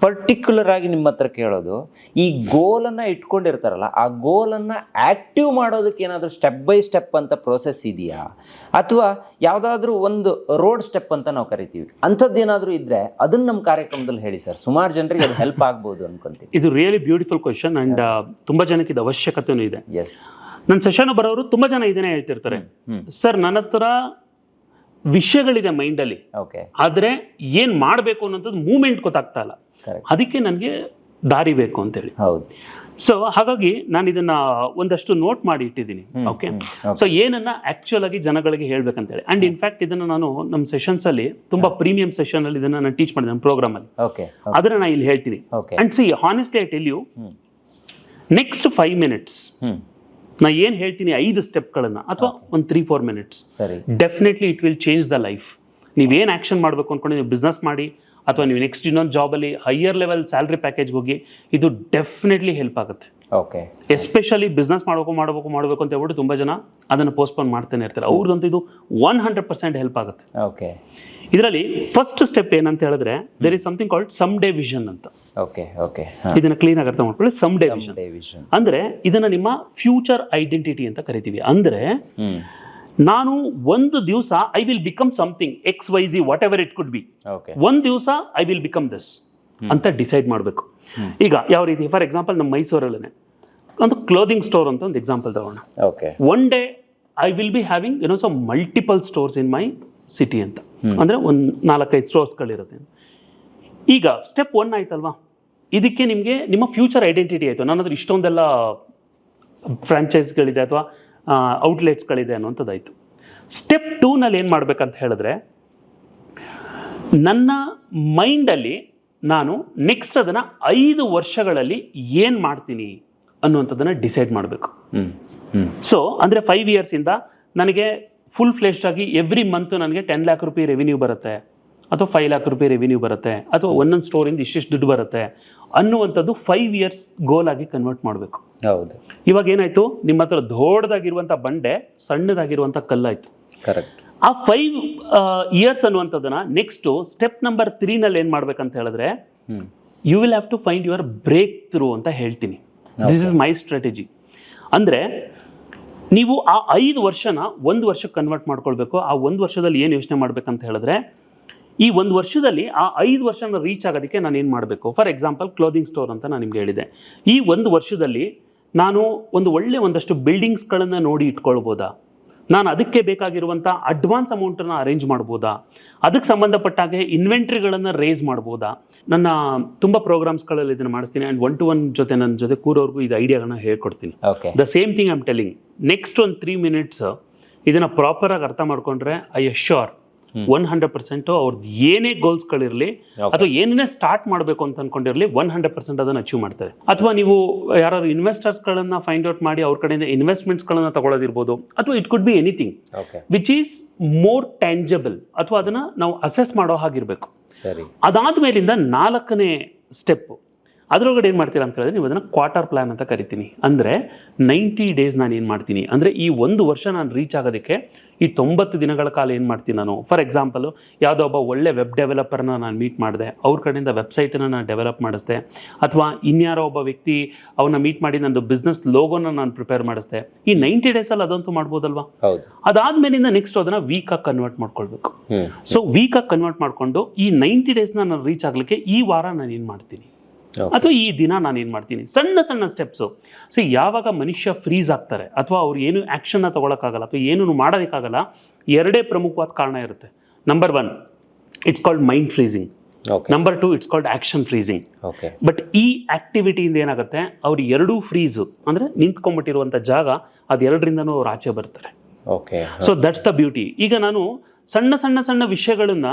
ಪರ್ಟಿಕ್ಯುಲರ್ ಆಗಿ ನಿಮ್ಮ ಹತ್ರ ಕೇಳೋದು ಈ ಗೋಲನ್ನು ಇಟ್ಕೊಂಡಿರ್ತಾರಲ್ಲ ಆ ಗೋಲನ್ನು ಆ್ಯಕ್ಟಿವ್ ಮಾಡೋದಕ್ಕೆ ಏನಾದರೂ ಸ್ಟೆಪ್ ಬೈ ಸ್ಟೆಪ್ ಅಂತ ಪ್ರೋಸೆಸ್ ಇದೆಯಾ? ಅಥವಾ ಯಾವುದಾದ್ರೂ ಒಂದು ರೋಡ್ ಸ್ಟೆಪ್ ಅಂತ ನಾವು ಕರಿತೀವಿ. ಅಂಥದ್ದೇನಾದರೂ ಇದ್ದರೆ ಅದನ್ನು ನಮ್ಮ ಕಾರ್ಯಕ್ರಮದಲ್ಲಿ ಹೇಳಿ ಸರ್. ಸುಮಾರು ಜನರಿಗೆ ಅದು ಹೆಲ್ಪ್ ಆಗ್ಬೋದು ಅನ್ಕೊಂತೀವಿ ಇದು ರಿಯಲಿ ಬ್ಯೂಟಿಫುಲ್ ಕ್ವಶನ್ ಆ್ಯಂಡ್ ತುಂಬ ಜನಕ್ಕೆ ಇದು ಅವಶ್ಯಕತೆಯೂ ಇದೆ. ಎಸ್ ನನ್ನ ಸೆಷನ್ ಬರೋರು ತುಂಬ ಜನ ಇದನ್ನೇ ಹೇಳ್ತಿರ್ತಾರೆ. ಸರ್ ನನ್ನ ಹತ್ರ ವಿಷಯಗಳಿದೆ ಮೈಂಡಲ್ಲಿ. ಆದರೆ ಏನು ಮಾಡಬೇಕು ಅನ್ನೋಂಥದ್ದು ಮೂಮೆಂಟ್ ಗೊತ್ತಾಗ್ತಾ ಇಲ್ಲ. ಅದಕ್ಕೆ ನನಗೆ ದಾರಿ ಬೇಕು ಅಂತೇಳಿ. ಹೌದು. ಸೊ ಹಾಗಾಗಿ ನಾನು ಇದನ್ನ ಒಂದಷ್ಟು ನೋಟ್ ಮಾಡಿ ಇಟ್ಟಿದ್ದೀನಿ. ಓಕೆ ಸೊ ಏನನ್ನ ಆಕ್ಚುಯಲ್ ಆಗಿ ಜನಗಳಿಗೆ ಹೇಳ್ಬೇಕಂತೇಳಿ. ಅಂಡ್ ಇನ್ಫ್ಯಾಕ್ಟ್ ಇದನ್ನ ನಾನು ನಮ್ಮ ಸೆಷನ್ಸ್ ಅಲ್ಲಿ ತುಂಬಾ ಪ್ರೀಮಿಯಂ ಸೆಷನ್ ಅಲ್ಲಿ ಇದನ್ನ ನಾನು ಟೀಚ್ ಮಾಡಿದೆ ನಮ್ಮ ಪ್ರೋಗ್ರಾಮ್ ಅಲ್ಲಿ. ಅದನ್ನ ನಾನು ಇಲ್ಲಿ ಹೇಳ್ತೀನಿ. And see honestly I tell you next five minutes ನಾ ಏನು ಹೇಳ್ತೀನಿ ಐದು ಸ್ಟೆಪ್ಗಳನ್ನು ಅಥವಾ ಒಂದು ತ್ರೀ ಫೋರ್ ಮಿನಿಟ್ಸ್ ಸರಿ. Definitely it will change the life ನೀವೇನು ಆ್ಯಕ್ಷನ್ ಮಾಡಬೇಕು ಅಂದ್ಕೊಂಡು ನೀವು ಬಿಸ್ನೆಸ್ ಮಾಡಿ ಅಥವಾ ನೀವು ನೆಕ್ಸ್ಟ್ ಇನ್ನೊಂದು ಜಾಬಲ್ಲಿ ಹೈಯರ್ ಲೆವೆಲ್ ಸ್ಯಾಲ್ರಿ ಪ್ಯಾಕೇಜ್ಗೆ ಹೋಗಿ ಇದು ಡೆಫಿನೆಟ್ಲಿ ಹೆಲ್ಪ್ ಆಗುತ್ತೆ. ಓಕೆ ಎಸ್ಪೆಷಲಿ ಬಿಸ್ನೆಸ್ ಮಾಡಬೇಕು ಮಾಡಬೇಕು ಮಾಡಬೇಕು ಅಂತ ಹೇಳ್ಬಿಟ್ಟು ತುಂಬ ಜನ ಅದನ್ನು ಪೋಸ್ಟ್ಪೋನ್ ಮಾಡ್ತಾನೆ ಇರ್ತಾರೆ. ಅವ್ರಿಗಂತೂ ಇದು ಒನ್ ಹಂಡ್ರೆಡ್ ಪರ್ಸೆಂಟ್ ಹೆಲ್ಪ್ ಆಗುತ್ತೆ. ಓಕೆ ಇದರಲ್ಲಿ ಫಸ್ಟ್ ಸ್ಟೆಪ್ ಏನಂತ ಹೇಳಿದ್ರೆ there is something called someday vision ಅಂತ ಓಕೆ ಓಕೆ ಇದನ್ನ ಕ್ಲೀನ್ ಆಗಿ ಅರ್ಥ ಮಾಡ್ಕೊಳ್ಳಿ ಸಮ್ ಡೇ ವಿಷನ್ ಅಂದ್ರೆ ಇದನ್ನ ನಿಮ್ಮ ಫ್ಯೂಚರ್ ಐಡೆಂಟಿಟಿ ಅಂತ ಕರಿತೀವಿ. ಅಂದ್ರೆ ನಾನು ಒಂದು ದಿವಸ I will become something X Y Z whatever it could be okay ಒಂದು ದಿವಸ ಐ ವಿಲ್ ಬಿಕಮ್ ದಿಸ್ ಅಂತ ಡಿಸೈಡ್ ಮಾಡಬೇಕು. ಈಗ ಯಾವ ರೀತಿ ಫಾರ್ ಎಕ್ಸಾಂಪಲ್ ನಮ್ಮ ಮೈಸೂರಲ್ಲೇ ಒಂದು ಕ್ಲೋದಿಂಗ್ ಸ್ಟೋರ್ ಅಂತ ಒಂದು ಎಕ್ಸಾಂಪಲ್ ತಗೋಣ. Okay one day I will be having you know so multiple stores in my city ಅಂತ. ಅಂದರೆ ಒಂದು ನಾಲ್ಕೈದು ಸ್ಟೋರ್ಸ್ಗಳಿರುತ್ತೆ. ಈಗ ಸ್ಟೆಪ್ ಒನ್ ಆಯ್ತಲ್ವಾ? ಇದಕ್ಕೆ ನಿಮಗೆ ನಿಮ್ಮ ಫ್ಯೂಚರ್ ಐಡೆಂಟಿಟಿ ಆಯಿತು. ನನ್ನ ಹತ್ರ ಇಷ್ಟೊಂದೆಲ್ಲ ಫ್ರಾಂಚೈಸ್ಗಳಿದೆ ಅಥವಾ ಔಟ್ಲೆಟ್ಸ್ಗಳಿದೆ ಅನ್ನೋಂಥದ್ದಾಯಿತು ಸ್ಟೆಪ್ ಟೂನಲ್ಲಿ ಏನು ಮಾಡ್ಬೇಕಂತ ಹೇಳಿದ್ರೆ ನನ್ನ ಮೈಂಡಲ್ಲಿ ನಾನು ನೆಕ್ಸ್ಟ್ ಅದನ್ನು ಐದು ವರ್ಷಗಳಲ್ಲಿ ಏನು ಮಾಡ್ತೀನಿ ಅನ್ನುವಂಥದ್ದನ್ನು ಡಿಸೈಡ್ ಮಾಡಬೇಕು. ಸೊ ಅಂದರೆ ಫೈವ್ ಇಯರ್ಸಿಂದ ನನಗೆ ಫುಲ್ ಫ್ಲೆಶ್ಡ್ ಆಗಿ ಎವ್ರಿ ಮಂತ್ ನನಗೆ ಟೆನ್ ಲ್ಯಾಕ್ ರುಪಿ ರೆವಿನ್ಯೂ ಬರುತ್ತೆ. ಅಥವಾ ಫೈವ್ ಲ್ಯಾಕ್ ರುಪಿ ರೆವಿನ್ಯೂ ಬರುತ್ತೆ. ಅಥವಾ ಒಂದೊಂದು ಸ್ಟೋರಿಂದ ಇಷ್ಟಿಷ್ಟು ದುಡ್ಡು ಬರುತ್ತೆ. ಅನ್ನುವಂಥದ್ದು ಫೈವ್ ಇಯರ್ಸ್ ಗೋಲ್ ಆಗಿ ಕನ್ವರ್ಟ್ ಮಾಡಬೇಕು. ಹೌದು. ಇವಾಗ ಏನಾಯ್ತು? ನಿಮ್ಮ ಹತ್ರ ದೊಡ್ಡದಾಗಿರುವಂಥ ಬಂಡೆ ಸಣ್ಣದಾಗಿರುವಂಥ ಕಲ್ಲಾಯಿತು. ಕರೆಕ್ಟ್ ಆ ಫೈವ್ ಇಯರ್ಸ್ ಅನ್ನುವಂಥದ್ದನ್ನ ನೆಕ್ಸ್ಟು ಸ್ಟೆಪ್ ನಂಬರ್ ತ್ರೀನಲ್ಲಿ ಏನು ಮಾಡ್ಬೇಕಂತ ಹೇಳಿದ್ರೆ you will have to find your breakthrough ಅಂತ ಹೇಳ್ತೀನಿ. ದಿಸ್ ಇಸ್ ಮೈ ಸ್ಟ್ರಾಟಜಿ ಅಂದರೆ ನೀವು ಆ ಐದು ವರ್ಷನ ಒಂದು ವರ್ಷಕ್ಕೆ ಕನ್ವರ್ಟ್ ಮಾಡ್ಕೊಳ್ಬೇಕು. ಆ ಒಂದು ವರ್ಷದಲ್ಲಿ ಏನು ಯೋಚನೆ ಮಾಡಬೇಕಂತ ಹೇಳಿದ್ರೆ, ಈ ಒಂದು ವರ್ಷದಲ್ಲಿ ಆ ಐದು ವರ್ಷನ ರೀಚ್ ಆಗೋದಕ್ಕೆ ನಾನು ಏನು ಮಾಡಬೇಕು? ಫಾರ್ ಎಕ್ಸಾಂಪಲ್ ಕ್ಲೋದಿಂಗ್ ಸ್ಟೋರ್ ಅಂತ ನಾನು ನಿಮಗೆ ಹೇಳಿದೆ. ಈ ಒಂದು ವರ್ಷದಲ್ಲಿ ನಾನು ಒಂದು ಒಳ್ಳೆ ಒಂದಷ್ಟು ಬಿಲ್ಡಿಂಗ್ಸ್ಗಳನ್ನು ನೋಡಿ ಇಟ್ಕೊಳ್ಬೋದಾ? ನಾನು ಅದಕ್ಕೆ ಬೇಕಾಗಿರುವಂಥ ಅಡ್ವಾನ್ಸ್ ಅಮೌಂಟನ್ನು ಅರೇಂಜ್ ಮಾಡ್ಬೋದಾ? ಅದಕ್ಕೆ ಸಂಬಂಧಪಟ್ಟಾಗೆ ಇನ್ವೆಂಟ್ರಿಗಳನ್ನು ರೇಸ್ ಮಾಡ್ಬೋದಾ? ನನ್ನ ತುಂಬ ಪ್ರೋಗ್ರಾಮ್ಸ್ಗಳಲ್ಲಿ ಇದನ್ನು ಮಾಡಿಸ್ತೀನಿ ಆ್ಯಂಡ್ ಒನ್ ಟು ಒನ್ ಜೊತೆ ನನ್ನ ಜೊತೆ ಕೂರೋರ್ಗೂ ಇದು ಐಡಿಯಾಗಳನ್ನ ಹೇಳ್ಕೊಡ್ತೀನಿ. Okay the same thing I'm telling next ಒಂದು ತ್ರೀ ಮಿನಿಟ್ಸ್ ಇದನ್ನು ಪ್ರಾಪರಾಗಿ ಅರ್ಥ ಮಾಡ್ಕೊಂಡ್ರೆ I assure one hundred percent ಅವ್ರದ್ದು ಏನೇ ಗೋಲ್ಸ್ಗಳಿರಲಿ ಅಥವಾ ಏನೇ ಸ್ಟಾರ್ಟ್ ಮಾಡಬೇಕು ಅಂತ ಅನ್ಕೊಂಡಿರಲಿ ಒನ್ ಹಂಡ್ರೆಡ್ ಪರ್ಸೆಂಟ್ ಅದನ್ನು ಅಚೀವ್ ಮಾಡ್ತಾರೆ. ಅಥವಾ ನೀವು ಯಾರು ಇನ್ವೆಸ್ಟರ್ಸ್ಗಳನ್ನು ಫೈಂಡ್ ಔಟ್ ಮಾಡಿ ಅವ್ರ ಕಡೆಯಿಂದ ಇನ್ವೆಸ್ಟ್ಮೆಂಟ್ಸ್ಗಳನ್ನು ತಗೊಳ್ಳೋದಿರ್ಬೋದು ಅಥವಾ it could be anything which is more tangible ಅಥವಾ ಅದನ್ನು ನಾವು ಅಸೆಸ್ ಮಾಡೋ ಹಾಗಿರಬೇಕು. ಸರಿ. ಅದಾದ ಮೇಲಿಂದ ನಾಲ್ಕನೇ ಸ್ಟೆಪ್ಪು ಅದರೊಳಗಡೆ ಏನು ಮಾಡ್ತೀರಾ ಅಂತ ಹೇಳಿದ್ರೆ ನೀವು ಅದನ್ನು ಕ್ವಾರ್ಟರ್ ಪ್ಲಾನ್ ಅಂತ ಕರಿತೀನಿ. ಅಂದರೆ ನೈಂಟಿ ಡೇಸ್ ನಾನು ಏನು ಮಾಡ್ತೀನಿ? ಅಂದರೆ ಈ ಒಂದು ವರ್ಷ ನಾನು ರೀಚ್ ಆಗೋದಕ್ಕೆ ಈ ತೊಂಬತ್ತು ದಿನಗಳ ಕಾಲ ಏನು ಮಾಡ್ತೀನಿ ನಾನು? ಫಾರ್ ಎಕ್ಸಾಂಪಲ್ ಯಾವುದೋ ಒಬ್ಬ ಒಳ್ಳೆ ವೆಬ್ ಡೆವಲಪರ್ನ ನಾನು ಮೀಟ್ ಮಾಡಿದೆ. ಅವ್ರ ಕಡೆಯಿಂದ ವೆಬ್ಸೈಟನ್ನು ನಾನು ಡೆವಲಪ್ ಮಾಡಿಸ್ದೆ. ಅಥವಾ ಇನ್ಯಾರೋ ಒಬ್ಬ ವ್ಯಕ್ತಿ ಅವನ್ನ ಮೀಟ್ ಮಾಡಿ ನಂದು ಬಿಸ್ನೆಸ್ ಲೋಗೋನ ನಾನು ಪ್ರಿಪೇರ್ ಮಾಡಿಸ್ದೆ. ಈ ನೈಂಟಿ ಡೇಸಲ್ಲಿ ಅದಂತೂ ಮಾಡ್ಬೋದಲ್ವಾ? ಅದಾದ್ಮೇಲಿಂದ ನೆಕ್ಸ್ಟ್ ಅದನ್ನು ವೀಕಾಗಿ ಕನ್ವರ್ಟ್ ಮಾಡ್ಕೊಳ್ಬೇಕು. ಸೊ ವೀಕಾಗಿ ಕನ್ವರ್ಟ್ ಮಾಡಿಕೊಂಡು ಈ ನೈಂಟಿ ಡೇಸ್ನ ನಾನು ರೀಚ್ ಆಗಲಿಕ್ಕೆ ಈ ವಾರ ನಾನು ಏನು ಮಾಡ್ತೀನಿ. ಅಥವಾ ಈ ದಿನ ನಾನು ಏನು ಮಾಡ್ತೀನಿ? ಸಣ್ಣ ಸಣ್ಣ ಸ್ಟೆಪ್ಸು ಸೊ ಯಾವಾಗ ಮನುಷ್ಯ ಫ್ರೀಸ್ ಆಗ್ತಾರೆ ಅಥವಾ ಅವ್ರು ಏನು ಆ್ಯಕ್ಷನ್ನ ತೊಗೊಳಕ್ಕಾಗಲ್ಲ ಅಥವಾ ಏನೂ ಮಾಡೋದಕ್ಕಾಗಲ್ಲ ಎರಡೇ ಪ್ರಮುಖವಾದ ಕಾರಣ ಇರುತ್ತೆ. Number one it's called mind freezing number two it's called action freezing but ಈ ಆಕ್ಟಿವಿಟಿಯಿಂದ ಏನಾಗುತ್ತೆ ಅವ್ರು ಎರಡೂ ಫ್ರೀಸು ಅಂದರೆ ನಿಂತ್ಕೊಂಡ್ಬಿಟ್ಟಿರುವಂಥ ಜಾಗ ಅದೆರಡರಿಂದನೂ ಅವ್ರು ಆಚೆ ಬರ್ತಾರೆ. Okay so that's the beauty ಈಗ ನಾನು ಸಣ್ಣ ಸಣ್ಣ ಸಣ್ಣ ವಿಷಯಗಳನ್ನ